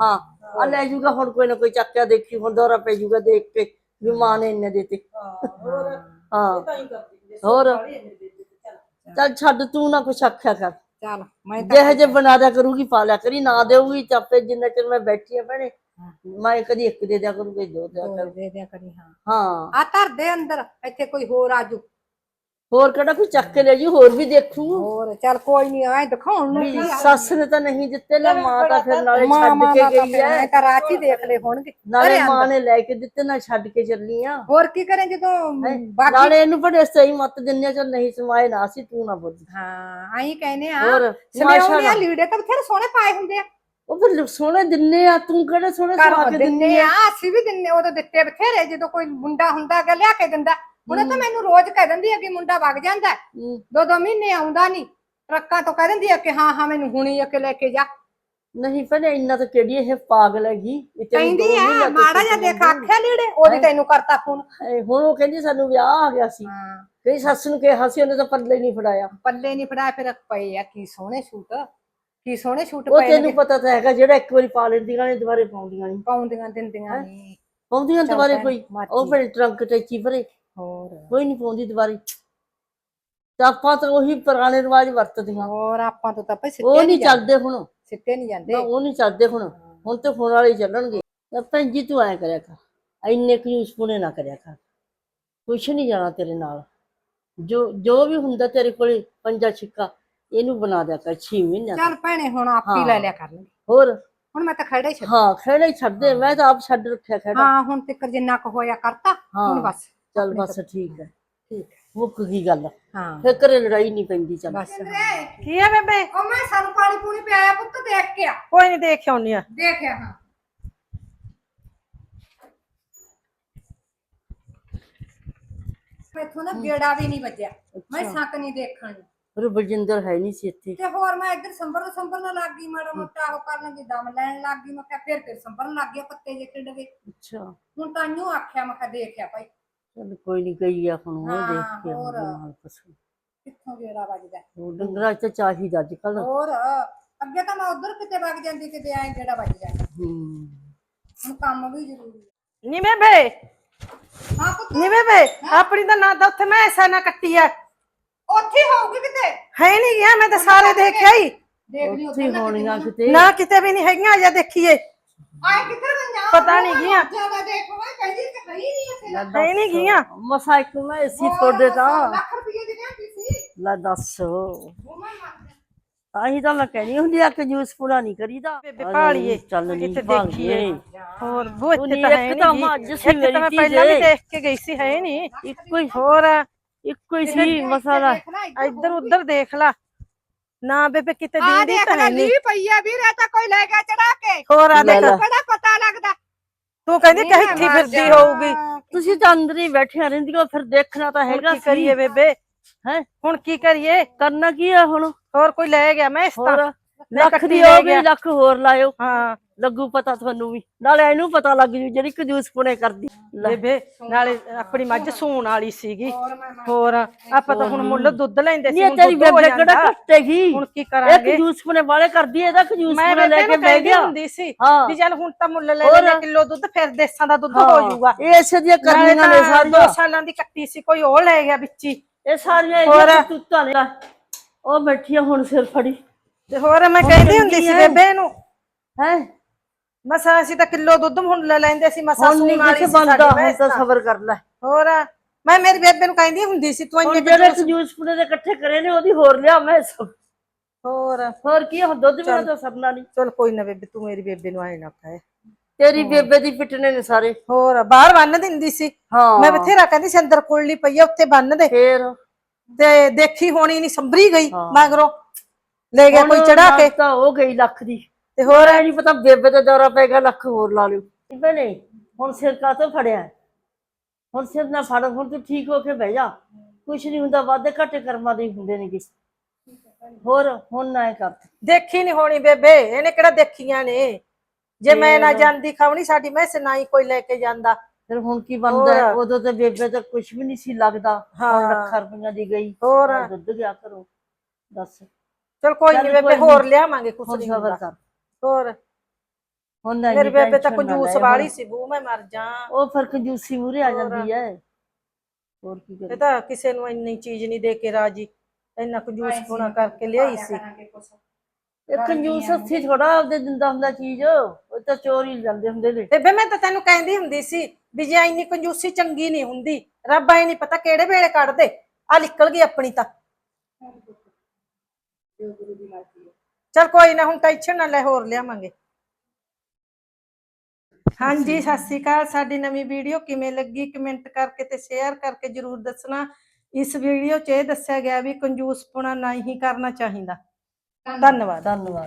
Speaker 4: ਹਾਂ ਆ ਲੈ ਜੂਗਾ ਹੁਣ ਕੋਈ ਨਾ ਕੋਈ ਚੱਕਿਆ ਦੇਖੀ ਹੁਣ ਦੌਰਾ ਪੈ ਜੂਗਾ ਦੇਖ ਕੇ ਵੀ ਮਾਂ ਨੇ ਇੰਨੇ ਦਿੱਤੇ।
Speaker 2: ਹਾਂ ਹੋਰ ਮੇਰੀ ਚੱਲ।
Speaker 4: ਛੱਡ ਤੂੰ ਨਾ ਕੁਛ ਆਖਿਆ ਕਰ।
Speaker 1: ਚੱਲ ਮੈਂ ਤਾਂ
Speaker 4: ਜਿਹੇ ਜੇ ਬਣਾ ਦਿਆ ਕਰੂਗੀ ਪਾ ਲਿਆ ਕਰੀ ਨਾ ਦੇਊਗੀ ਚਾਪੇ ਜਿੰਨਾ ਚਿਰ ਮੈਂ ਬੈਠੀ ਆ ਭੈਣੇ। ਮੈਂ ਕਦੀ ਇੱਕ ਦੇ ਦਿਆ ਕਰੂਗੀ ਦੋ ਦਿਆ ਕਰ।
Speaker 1: ਦੇ ਦਿਆ ਕਰੀ ਹਾਂ।
Speaker 4: ਹਾਂ।
Speaker 1: ਆ ਧਰ ਦੇ ਅੰਦਰ ਇੱਥੇ ਕੋਈ ਹੋਰ ਆਜੂ।
Speaker 4: ਹੋਰ ਕਿਹੜਾ ਕੋਈ ਚੱਕ ਕੇ ਲੈ ਜੂ ਹੋਰ ਵੀ ਦੇਖੂ।
Speaker 1: ਹੋਰ ਚੱਲ ਕੋਈ ਨਹੀਂ ਆਏ ਦਿਖਾਉਣ ਨੂੰ
Speaker 4: ਵੀ
Speaker 1: ਕੀ ਆ।
Speaker 4: ਸੱਸ ਨੇ ਤਾਂ ਨਹੀਂ ਦਿੱਤੇ ਲੈ ਮਾਂ ਤਾਂ ਫਿਰ ਨਾਲੇ
Speaker 1: ਮਾਂ
Speaker 4: ਛੱਡ
Speaker 1: ਮਾਂ
Speaker 4: ਕੇ
Speaker 1: ਦਾ
Speaker 4: ਗਈ ਐ।
Speaker 1: ਐਂ ਤਾਂ ਰਾਤ ਹੀ ਦੇਖ ਲੈ ਹੋਣਗੇ।
Speaker 4: ਨਾਲੇ ਮਾਂ। ਨੇ ਲੈ ਕੇ ਦਿੱਤੇ ਨਾ ਛੱਡ ਕੇ ਚੱਲੀ ਆ।
Speaker 1: ਹੋਰ ਕੀ ਕਰੇ ਜਦੋਂ ਬਾਕੀ
Speaker 4: ਨਾਲੇ ਇਹਨੂੰ ਬੜੇ ਸਹੀ ਮਤ ਦਿੰਨੇ ਚ ਨਹੀਂ ਸਮਾਏ ਨਾ ਸੀ ਤੂੰ ਨਾ ਬੋਲ।
Speaker 1: ਹਾਂ ਆਈ ਕਹਿੰਦੇ ਆ।
Speaker 4: ਹੋਰ
Speaker 1: ਆ ਲੀੜੇ ਤਾਂ ਬਥੇਰੇ ਸੋਹਣੇ ਪਾਏ ਹੁੰਦੇ ਆ।
Speaker 4: ਉਹ ਫਿਰ ਸੋਹਣੇ ਦਿੰਨੇ ਆ ਤੂੰ ਕਿਹੜੇ ਸੋਹਣੇ ਸਵਾ
Speaker 1: ਘਰੋਂ
Speaker 4: ਕੇ
Speaker 1: ਦਿੰਨੇ
Speaker 4: ਦਿੰਨੇ
Speaker 1: ਆ? ਅਸੀਂ ਵੀ ਦਿੰਨੇ ਉਦੋਂ ਦਿੱਤੇ ਬਥੇਰੇ ਜਦੋਂ ਕੋਈ ਮੁੰਡਾ ਹੁੰਦਾ ਹੈਗਾ ਲਿਆ ਕੇ ਦਿੰਦਾ। ਉਹਨੇ ਤਾਂ ਮੈਨੂੰ ਰੋਜ਼ ਕਹਿ ਦਿੰਦੀ ਆ ਕਿ ਮੁੰਡਾ ਵਗ ਜਾਂਦਾ ਹੈ।
Speaker 4: ਹੂੰ।
Speaker 1: ਦੋ ਦੋ ਮਹੀਨੇ ਆਉਂਦਾ ਨਹੀਂ। ਟਰੱਕਾਂ ਤੋਂ ਕਹਿ ਦਿੰਦੀ ਆ ਕਿ ਹਾਂ ਹਾਂ ਮੈਨੂੰ ਹੁਣੀ ਆ ਕੇ ਲੈ ਕੇ ਜਾ।
Speaker 4: ਨਹੀਂ ਭੈਣੇ ਇੰਨਾ ਤਾਂ ਕਿਹੜੀ ਇਹ ਪਾਗਲ ਹੈਗੀ? ਵੀ ਤੈਨੂੰ
Speaker 1: ਕਹਿੰਦੀ ਆ
Speaker 4: ਤੋਂ
Speaker 1: ਮਾੜਾ ਜਿਹਾ ਦੇਖ ਆਖਿਆ ਲੀੜੇ ਉਹਦੀ ਤੈਨੂੰ ਕਰਤਾ ਫੋਨ
Speaker 4: ਹਾਏ, ਹੁਣ ਉਹ ਕਹਿੰਦੀ ਸਾਨੂੰ ਵਿਆਹ ਆ ਗਿਆ ਸੀ।
Speaker 1: ਹਾਂ।
Speaker 4: ਕਈ ਸੱਸ ਨੂੰ ਕਿਹਾ ਸੀ ਉਹਨੇ ਤਾਂ ਪੱਲੇ ਨਹੀਂ ਫੜਾਇਆ।
Speaker 1: ਪੱਲੇ ਨਹੀਂ ਫੜਾਇਆ ਫਿਰ ਪਏ ਆ ਕੀ ਸੋਹਣੇ ਸੂਟ। ਕੀ ਸੋਹਣੇ ਸੂਟ
Speaker 4: ਉਹ
Speaker 1: ਪਏ
Speaker 4: ਤੈਨੂੰ
Speaker 1: ਨੇ?
Speaker 4: ਪਤਾ ਤਾਂ ਹੈਗਾ ਜਿਹੜਾ ਇੱਕ ਵਾਰੀ ਪਾ ਲੈਂਦੀਆਂ ਨੇ ਦੁਬਾਰੇ ਪਾਉਂਦੀਆਂ ਨਹੀਂ
Speaker 1: ਪਾਉਂਦੀਆਂ ਦਿੰਦੀਆਂ ਨਹੀਂ
Speaker 4: ਪਾਉਂਦੀਆਂ
Speaker 1: ਚੱਲ
Speaker 4: ਦੁਬਾਰੇ
Speaker 1: ਭੈਣ,
Speaker 4: ਕੋਈ?
Speaker 1: ਮਰਜ਼ੀ।
Speaker 4: ਉਹ ਫਿਰ ਟਰੰਕ ਟੈਚੀ ਭਰੇ।
Speaker 1: ਹੋਰ।
Speaker 4: ਕੋਈ ਨਹੀਂ ਪਾਉਂਦੀ ਦੁਬਾਰੇ। ਤਾਂ ਆਪਾਂ ਤਾਂ ਉਹੀ ਪੁਰਾਣੇ ਰਿਵਾਜ ਵਰਤਦੀਆਂ।
Speaker 1: ਹੋਰ ਆਪਾਂ ਤੋਂ ਤਾਂ ਭਈ
Speaker 4: ਉਹ
Speaker 1: ਸਿੱਟੇ
Speaker 4: ਨਹੀਂ
Speaker 1: ਨਹੀਂ ਜਾਂਦੇ।
Speaker 4: ਚੱਲਦੇ ਹੁਣ।
Speaker 1: ਸਿੱਟੇ ਨਹੀਂ ਜਾਂਦੇ।
Speaker 4: ਨਾ ਉਹ ਨਹੀਂ ਚੱਲਦੇ ਹੁਣ। ਹੁਣ ਤੇ ਫੋਨ ਵਾਲੇ ਹੀ ਚੱਲਣਗੇ। ਤਾਂ ਭੈਣ ਜੀ ਤੂੰ ਐ ਕਰਿਆ ਕਰ। ਇੰਨੇ ਕੁ ਯੂਸ ਪੁਣੇ ਨਾ ਕਰਿਆ ਕਰ। ਕੁਛ ਨਹੀਂ ਜਾਣਾ ਤੇਰੇ ਨਾਲ। ਜੋ ਜੋ ਵੀ ਹੁੰਦਾ ਤੇਰੇ ਕੋਲੇ ਪੰਜਾ ਛਿੱਕਾ। ਇਹਨੂੰ ਬਣਾ ਦਿਆ ਕਰ 6 ਮਹੀਨਿਆਂ
Speaker 1: ਚੱਲ ਭੈਣੇ ਹੁਣ ਆਪ ਹੀ
Speaker 4: ਹਾਂ।
Speaker 1: ਲੈ ਲਿਆ ਕਰਨਗੇ।
Speaker 4: ਹੋਰ?
Speaker 1: ਹੁਣ ਮੈਂ ਤਾਂ ਖੜਾ ਹੀ ਛੱਡ
Speaker 4: ਹਾਂ ਖੇੜਾ ਹੀ ਛੱਡ ਦੇ ਮੈਂ ਤਾਂ ਆਪ ਛੱਡ ਰੱਖਿਆ ਖੇੜਾ।
Speaker 1: ਹਾਂ ਹੁਣ ਤਿੱਕਰ ਜਿੰਨਾ ਕੁ ਹੋਇਆ ਕਰਤਾ ਹੁਣ
Speaker 4: ਹਾਂ।
Speaker 1: ਬਸ।
Speaker 4: ਚੱਲ ਬਸ ਠੀਕ ਹੈ।
Speaker 1: ਠੀਕ ਹੈ।
Speaker 4: ਮੁੱਕ ਗਈ ਗੱਲ।
Speaker 1: ਹਾਂ।
Speaker 4: ਫਿਰ ਘਰੇ ਲੜਾਈ ਨਹੀਂ ਪੈਂਦੀ ਚੱਲ।
Speaker 1: ਬਸ।
Speaker 2: ਕੀ ਆ ਬੇਬੇ?
Speaker 1: ਉਹ ਮੈਂ ਸਾਨੂੰ ਪਾਣੀ ਪੂਣੀ ਪਿਆਇਆ ਪੁੱਤ ਦੇਖ ਕੇ ਆ।
Speaker 2: ਕੋਈ ਨਹੀਂ ਦੇਖ ਆਉਣੀ ਆ
Speaker 1: ਦੇਖਿਆ ਹਾਂ। ਮੈਥੋਂ ਨਾ ਗੇੜਾ ਵੀ ਨਹੀਂ ਵੱਜਿਆ। ਮੈਂ ਸੱਕ ਨਹੀਂ ਦੇਖਣ ਨੂੰ।
Speaker 4: ਪਰ ਬਲਜਿੰਦਰ ਹੈ ਨਹੀਂ ਸੀ ਇੱਥੇ।
Speaker 1: ਤੇ ਹੋਰ ਮੈਂ ਇੱਧਰ ਸੰਭਰਨ ਸੰਭਰਨ ਲੱਗ ਗਈ ਮਾੜਾ ਮੋਟਾ ਉਹ ਕਰਨ ਲੱਗੀ ਦਮ ਲੈਣ ਲੱਗ ਗਈ ਮੈਂ ਕਿਹਾ ਫਿਰ ਫਿਰ ਸੰਭਰਨ ਲੱਗ ਗਿਆ ਪੱਤੇ ਜੇ ਖਿੰਡ ਗਏ।
Speaker 4: ਅੱਛਾ।
Speaker 1: ਹੁਣ ਤਾਂ ਨੂੰ ਆਖਿਆ ਮੈਂ ਕਿਹਾ ਦੇਖਿਆ ਭਾਈ।
Speaker 4: ਚੱਲ ਕੋਈ ਨਹੀਂ ਗਈ ਆ ਹੁਣ ਉਹ
Speaker 1: ਹਾਂ,
Speaker 4: ਦੇਖ ਕੇ
Speaker 1: ਹੋਰ।
Speaker 4: ਆਉਂਦੇ ਨਾਲ ਕੁਛ
Speaker 1: ਕਿੱਥੋਂ ਗੇੜਾ ਵੱਜਦਾ?
Speaker 4: ਉਹ ਡੰਗਰਾਂ 'ਚ ਤਾਂ ਚਾਹੀਦਾ ਅੱਜ ਕੱਲ
Speaker 1: ਹੋਰ ਅੱਗੇ ਤਾਂ ਮੈਂ ਉਧਰ ਕਿਤੇ ਵਗ ਜਾਂਦੀ ਕਿਤੇ ਐ ਗੇੜਾ ਵੱਜ ਜਾਂਦਾ
Speaker 4: ਹੂੰ।
Speaker 1: ਹੁਣ ਕੰਮ ਵੀ ਜ਼ਰੂਰੀ ਹੈ
Speaker 2: ਨੀ ਬੇਬੇ
Speaker 1: ਹਾਂ ਪੁੱਤ।
Speaker 2: ਨੀ ਬੇਬੇ ਆਪਣੀ ਤਾਂ ਨਾ ਤਾਂ ਉੱਥੇ ਮੈਂ ਐਸਾ ਨਾ ਕੱਟੀ ਆ।
Speaker 1: ਉੱਥੇ ਹੀ ਹੋਊਗੀ ਕਿਤੇ?
Speaker 2: ਹੈ ਨਹੀਂ ਗਿਆ ਮੈਂ ਤਾਂ ਸਾਰੇ ਦੇਖਿਆ ਹੀ।
Speaker 1: ਦੇਖ ਲਈ
Speaker 4: ਉੱਥੇ ਹੀ ਹੋਣੀਆਂ ਕਿਤੇ।
Speaker 2: ਨਾ ਕਿਤੇ ਵੀ ਨਹੀਂ ਹੈਗੀਆਂ ਜਾਂ ਦੇਖੀਏ।
Speaker 1: ਆਏ ਕਿੱਧਰ ਗਈਆਂ
Speaker 2: ਪਤਾ ਨੀ ਗੀਆਂ।
Speaker 1: ਜ਼ਿਆਦਾ ਦੇਖੋ ਮੈਂ ਕਹਿੰਦੀ ਕਿ ਹੈ ਹੀ ਨਹੀਂ ਇੱਥੇ ਲੱਖ
Speaker 2: ਹੈ ਨਹੀਂ ਗਈਆਂ।
Speaker 4: ਮਸਾ ਇੱਕ ਮੈਂ ਏਸੀ ਤੁਹਾਡੇ ਤਾਂ।
Speaker 1: ਲੱਖ ਰੁਪਏ ਦੀ ਲਿਆਂਦੀ ਸੀ।
Speaker 4: ਲੈ ਦੱਸ।
Speaker 1: ਉਹ ਮੈਂ ਮੰਨ
Speaker 4: ਤਾਂ ਹੀ ਤਾਂ ਮੈਂ ਕਹਿੰਦੀ ਹੁੰਦੀ ਆ ਕਿ ਜੂਸ ਪੂਰਾ ਨਹੀਂ ਕਰੀਦਾ।
Speaker 2: ਬੇਬੇ ਭਾਲੀਏ
Speaker 4: ਚੱਲ ਨਹੀਂ
Speaker 2: ਕਿਤੇ
Speaker 4: ਭਾਲੀਏ।
Speaker 2: ਦੇਖੀਏ। ਹੋਰ ਉਹ
Speaker 4: ਤੂੰ
Speaker 2: ਇੱਥੇ
Speaker 4: ਨੀ
Speaker 2: ਤਾਂ ਹੈ
Speaker 4: ਇੱਕ ਤਾਂ
Speaker 2: ਨਹੀਂ ਇੱਥੇ
Speaker 4: ਮੇਰੀ
Speaker 2: ਤਾਂ ਮੈਂ ਪਹਿਲਾਂ ਵੀ। ਦੇਖ ਕੇ ਗਈ ਸੀ ਹੈ ਨਹੀਂ
Speaker 4: ਇੱਕੋ ਹੀ
Speaker 2: ਹੋਰ
Speaker 4: ਇੱਕੋ ਹੀ ਸੀ ਮਸਾਲਾ
Speaker 1: ਦੇਖਣਾ
Speaker 2: ਇੱਧਰ ਉੱਧਰ ਦੇਖ ਲਾ। ਨਾ ਬੇਬੇ ਕਿਤੇ
Speaker 1: ਆ
Speaker 2: ਦੀਦੀ
Speaker 1: ਦੇਖ
Speaker 2: ਤਾਂ
Speaker 1: ਲੈ
Speaker 2: ਹੈ ਨਹੀਂ
Speaker 1: ਲੀ ਪਈ ਆ ਵੀਰ ਇਹ ਤਾਂ ਕੋਈ ਲੈ ਗਿਆ ਚੜਾ ਕੇ।
Speaker 2: ਹੋਰ ਆ
Speaker 4: ਲੈ
Speaker 2: ਦੇਖ।
Speaker 4: ਲੈ।
Speaker 1: ਬੜਾ ਪਤਾ ਲੱਗਦਾ।
Speaker 2: ਤੂੰ ਕਹਿੰਦੀ ਕਿ ਇੱਥੇ ਫਿਰਦੀ ਹੋਊਗੀ।
Speaker 4: ਤੁਸੀਂ ਤਾਂ ਅੰਦਰ ਹੀ ਬੈਠੀਆਂ ਰਹਿੰਦੀਆਂ ਫਿਰ ਦੇਖਣਾ ਤਾਂ
Speaker 2: ਹੁਣ
Speaker 4: ਹੈਗਾ
Speaker 2: ਕੀ ਕਰੀਏ ਬੇਬੇ?
Speaker 4: ਹੈ?
Speaker 2: ਹੁਣ ਕੀ ਕਰੀਏ?
Speaker 4: ਕਰਨਾ ਕੀ ਆ ਹੁਣ?
Speaker 2: ਹੋਰ ਕੋਈ ਲੈ ਗਿਆ ਮੈਂ ਇਸ
Speaker 4: ਹੋਰ
Speaker 2: ਤਾਂ
Speaker 4: ਲੱਖ ਦੀ ਹੋ। ਗਈ ਲੱਖ ਹੋਰ ਲਾਇਓ।
Speaker 2: ਹਾਂ।
Speaker 4: ਲੱਗੂ ਪਤਾ ਤੁਹਾਨੂੰ ਵੀ। ਨਾਲੇ ਇਹਨੂੰ ਪਤਾ ਲੱਗ ਜੂ ਜਿਹੜੀ ਕੰਜੂਸ ਪੁਣੇ ਕਰਦੀ। ਲੈ,
Speaker 2: ਬੇਬੇ ਨਾਲੇ ਆਪਣੀ ਮੱਝ ਸੂਣ ਵਾਲੀ ਸੀਗੀ। ਹੋਰ ਆਪਾਂ ਤਾਂ ਹੁਣ ਮੁੱਲ ਦੁੱਧ ਲੈਂਦੇ ਸੀ ਹੁਣ
Speaker 4: ਤੇਰੀ
Speaker 2: ਦੁੱਧ ਹੋ
Speaker 4: ਬੇਬੇ ਕਿਹੜਾ
Speaker 2: ਜਾਂਦਾ
Speaker 4: ਘਟੇਗੀ
Speaker 2: ਹੁਣ ਕੀ
Speaker 4: ਇਹ
Speaker 2: ਕਰਾਂਗੇ
Speaker 4: ਕੰਜੂਸ ਪੁਣੇ ਵਾਲੇ ਕਰਦੀ ਇਹਦਾ ਕੰਜੂਸ
Speaker 2: ਮੈਂ
Speaker 4: ਪੁਣੇ ਲੈ
Speaker 2: ਬੇਬੇ
Speaker 4: ਕੇ
Speaker 2: ਨੂੰ
Speaker 4: ਬਹਿ
Speaker 2: ਕਹਿੰਦੀ
Speaker 4: ਗਿਆ।
Speaker 2: ਹੁੰਦੀ ਸੀ
Speaker 4: ਹਾਂ।
Speaker 2: ਵੀ ਚੱਲ ਹੁਣ ਤਾਂ ਮੁੱਲ ਲੈ
Speaker 4: ਹੋਰ?
Speaker 2: ਲੈਣੇ ਕਿਲੋ ਦੁੱਧ ਫਿਰ ਦੇਸਾਂ ਦਾ ਦੁੱਧ ਹੋ। ਜਾਊਗਾ।
Speaker 4: ਇਹ ਇਸੇ ਦੀਆਂ
Speaker 2: ਨਾਲੇ
Speaker 4: ਕਰਨੀਆਂ ਨੇ ਸਾਰੀਆਂ।
Speaker 2: ਸਾਲਾਂ ਦੀ ਕੱਟੀ ਸੀ ਕੋਈ ਉਹ ਲੈ ਗਿਆ ਵਿੱਚ। ਹੀ
Speaker 4: ਇਹ ਸਾਰੀਆਂ
Speaker 2: ਹੋਰ?
Speaker 4: ਇਹਦੀਆਂ ਤੁੱਤਾਂ ਨੇ ਉਹ ਬੈਠੀਆਂ ਹੁਣ ਸਿਰ ਫੜੀ।
Speaker 2: ਤੇ ਹੋਰ ਮੈਂ ਕਹਿੰਦੀ ਹੁੰਦੀ ਸੀ। ਬੇਬੇ ਨੂੰ
Speaker 4: ਹੈ?
Speaker 2: ਮਸਾਂ ਅਸੀਂ ਤਾਂ ਕਿਲੋ ਦੁੱਧ ਹੁਣ ਲੈ ਲੈਂਦੇ ਸੀ ਮਸਾਂ
Speaker 4: ਹੁਣ ਨਹੀਂ
Speaker 2: ਸੂਣ ਵਾਲੀ
Speaker 4: ਕੁਛ
Speaker 2: ਸੀ
Speaker 4: ਬਣਦਾ
Speaker 2: ਸਾਡੀ
Speaker 4: ਹੁਣ
Speaker 2: ਭੈਂਸ
Speaker 4: ਤਾਂ
Speaker 2: ਤਾਂ।
Speaker 4: ਸਬਰ ਕਰ ਲੈ।
Speaker 2: ਹੋਰ ਮੈਂ ਮੇਰੀ ਬੇਬੇ ਨੂੰ ਕਹਿੰਦੀ ਹੁੰਦੀ ਸੀ ਤੂੰ
Speaker 4: ਹੁਣ
Speaker 2: ਇੰਨੇ
Speaker 4: ਜਿਹੜੇ
Speaker 2: ਕਿਲੋ
Speaker 4: ਕੰਜੂਸ ਪੁਣੇ ਦੇ ਇਕੱਠੇ ਕਰੇ ਨੇ ਉਹਦੀ ਹੋਰ ਲਿਆ ਮੈਂ ਸਭ।
Speaker 2: ਹੋਰ।
Speaker 4: ਹੋਰ ਕੀ ਆ, ਹੁਣ ਦੁੱਧ ਬਿਨਾ ਤਾਂ ਸਰਨਾ ਨਹੀਂ
Speaker 2: ਚਲ ਕੋਈ ਨਾ ਬੇਬੇ ਤੂੰ ਮੇਰੀ ਬੇਬੇ ਨੂੰ ਆਏ ਨਾ ਕਹੇ।
Speaker 4: ਤੇਰੀ ਬੇਬੇ ਦੀ ਪਿੱਟਣੇ ਨੇ ਸਾਰੇ।
Speaker 2: ਹੋਰ ਬਾਹਰ ਬੰਨ ਦਿੰਦੀ ਸੀ।
Speaker 4: ਹਾਂ।
Speaker 2: ਮੈਂ ਬਥੇਰਾ ਕਹਿੰਦੀ ਸੀ ਅੰਦਰ ਕੁਲਲੀ ਪਈ ਆ ਉੱਥੇ ਬੰਨ ਦੇ।
Speaker 4: ਫੇਰ?
Speaker 2: ਤੇ ਦੇਖੀ ਹੋਣੀ ਨਹੀਂ ਸੰਭਰੀ ਗਈ। ਮਗਰੋਂ। ਲੈ ਗਿਆ ਕੋਈ ਚੜਾ ਕੇ।
Speaker 4: ਤਾਂ ਉਹ ਗਈ ਲੱਖ ਦੀ।
Speaker 2: ਤੇ ਹੋਰ
Speaker 4: ਹੋਰ ਨਹੀਂ ਪਤਾ ਬੇਬੇ ਦਾ ਦੌਰਾ ਪੈ ਗਿਆ ਲੱਖ ਹੋਰ ਲਾ ਲਿਓ। ਭੈਣੇ ਹੁਣ ਸਿਰ ਕਾਤੋਂ ਫੜਿਆ? ਹੁਣ ਸਿਰ ਨਾ ਫੜ ਹੁਣ ਤੂੰ ਠੀਕ ਹੋ ਕੇ ਬਹਿ ਜਾ। ਕੁਛ ਨਹੀਂ ਹੁੰਦਾ ਵਾਧੇ ਘਾਟੇ ਕਰਮਾਂ ਦੇ ਹੀ ਹੁੰਦੇ ਨੇ ਕਿਸ ਹੋਰ ਹੁਣ ਨਾ ਇਹ ਕਰ।
Speaker 2: ਦੇਖੀ ਨਹੀਂ ਹੋਣੀ ਬੇਬੇ ਇਹਨੇ ਕਿਹੜਾ ਦੇਖੀਆਂ ਨੇ? ਜੇ ਮੈਂ ਨਾ ਜਾਂਦੀ ਖਾਵਣੀ ਸਾਡੀ ਮੈਸ ਨਾ ਹੀ ਕੋਈ ਲੈ ਕੇ ਜਾਂਦਾ।
Speaker 4: ਫਿਰ ਹੁਣ ਕੀ ਬਣਦਾ ਹੈ?
Speaker 2: ਹੋਰ।
Speaker 4: ਉਦੋਂ ਤੇ ਬੇਬੇ ਤਾਂ ਕੁਛ ਵੀ ਨਹੀਂ ਸੀ ਲੱਗਦਾ।
Speaker 2: ਹਾਂ।
Speaker 4: ਹੁਣ ਲੱਖਾਂ ਰੁਪਈਆਂ ਦੀ ਗਈ।
Speaker 2: ਹੋਰ?
Speaker 4: ਦੁੱਧ ਗਿਆ ਕਰੋ। ਦੱਸ।
Speaker 2: ਚਲ ਕੋਈ
Speaker 4: ਚੱਲ
Speaker 2: ਨਹੀਂ ਬੇਬੇ
Speaker 4: ਕੋਈ ਨੀ।
Speaker 2: ਹੋਰ ਲਿਆਵਾਂਗੇ ਕੁਛ
Speaker 4: ਹੁਣ
Speaker 2: ਨਹੀਂ
Speaker 4: ਸਬਰ
Speaker 2: ਹੁੰਦਾ।
Speaker 4: ਕਰ।
Speaker 2: ਹੋਰ?
Speaker 4: ਹੁਣ ਨਾ
Speaker 2: ਮੇਰੀ ਬੇਬੇ ਤਾਂ ਕੰਜੂਸ ਵਾਲੀ ਸੀ ਬੂ ਮੈਂ ਮਰ ਜਾ।
Speaker 4: ਉਹ ਫਿਰ ਕੰਜੂਸੀ ਮੂਰੇ ਆ। ਜਾਂਦੀ ਹੈ ਹੋਰ ਕੀ
Speaker 2: ਇਹ
Speaker 4: ਕਰੇ
Speaker 2: ਤਾਂ ਕਿਸੇ ਨੂੰ ਇੰਨੀ ਚੀਜ਼ ਨਹੀਂ ਦੇ ਕੇ ਰਾਜੀ। ਇੰਨਾ ਕੰਜੂਸ ਹੋਣਾ ਕਰਕੇ ਲਿਆਈ ਸੀ।
Speaker 4: ਇਹ ਕੰਜੂਸ ਹੱਥੀ ਥੋੜਾ ਆਪਦੇ ਦਿੰਦਾ ਹੁੰਦਾ ਚੀਜ਼। ਉਹ ਤਾਂ ਚੋਰ ਹੀ ਜਾਂਦੇ ਹੁੰਦੇ ਨੇ।
Speaker 2: ਬੇਬੇ ਮੈਂ ਤਾਂ ਤੈਨੂੰ ਕਹਿੰਦੀ ਹੁੰਦੀ ਸੀ ਵੀ ਜੇ ਇੰਨੀ ਕੰਜੂਸੀ ਚੰਗੀ ਨਹੀਂ ਹੁੰਦੀ ਰੱਬ ਐ ਨਹੀਂ ਪਤਾ ਕਿਹੜੇ ਵੇਲੇ ਕੱਢ ਦੇ ਆ ਨਿਕਲ ਗਈ ਆਪਣੀ ਤਾਂ। ਚਲ ਕੋਈ ਨਾ ਹੁਣ ਟੈਨਸ਼ਨ ਨਾ ਲੈ ਹੋਰ ਲਿਆਵਾਂਗੇ। ਹਾਂਜੀ ਸਤਿ ਸ਼੍ਰੀ ਅਕਾਲ। ਸਾਡੀ ਨਵੀਂ ਵੀਡੀਓ ਕਿਵੇਂ ਲੱਗੀ? ਕਮੈਂਟ ਕਰਕੇ ਤੇ ਸ਼ੇਅਰ ਕਰਕੇ ਜਰੂਰ ਦੱਸਣਾ। ਇਸ ਵੀਡੀਓ 'ਚ ਇਹ ਦੱਸਿਆ ਗਿਆ ਵੀ ਕੰਜੂਸਪੁਣਾ ਨਹੀਂ ਕਰਨਾ ਚਾਹੀਦਾ। ਧੰਨਵਾਦ।
Speaker 4: ਧੰਨਵਾਦ।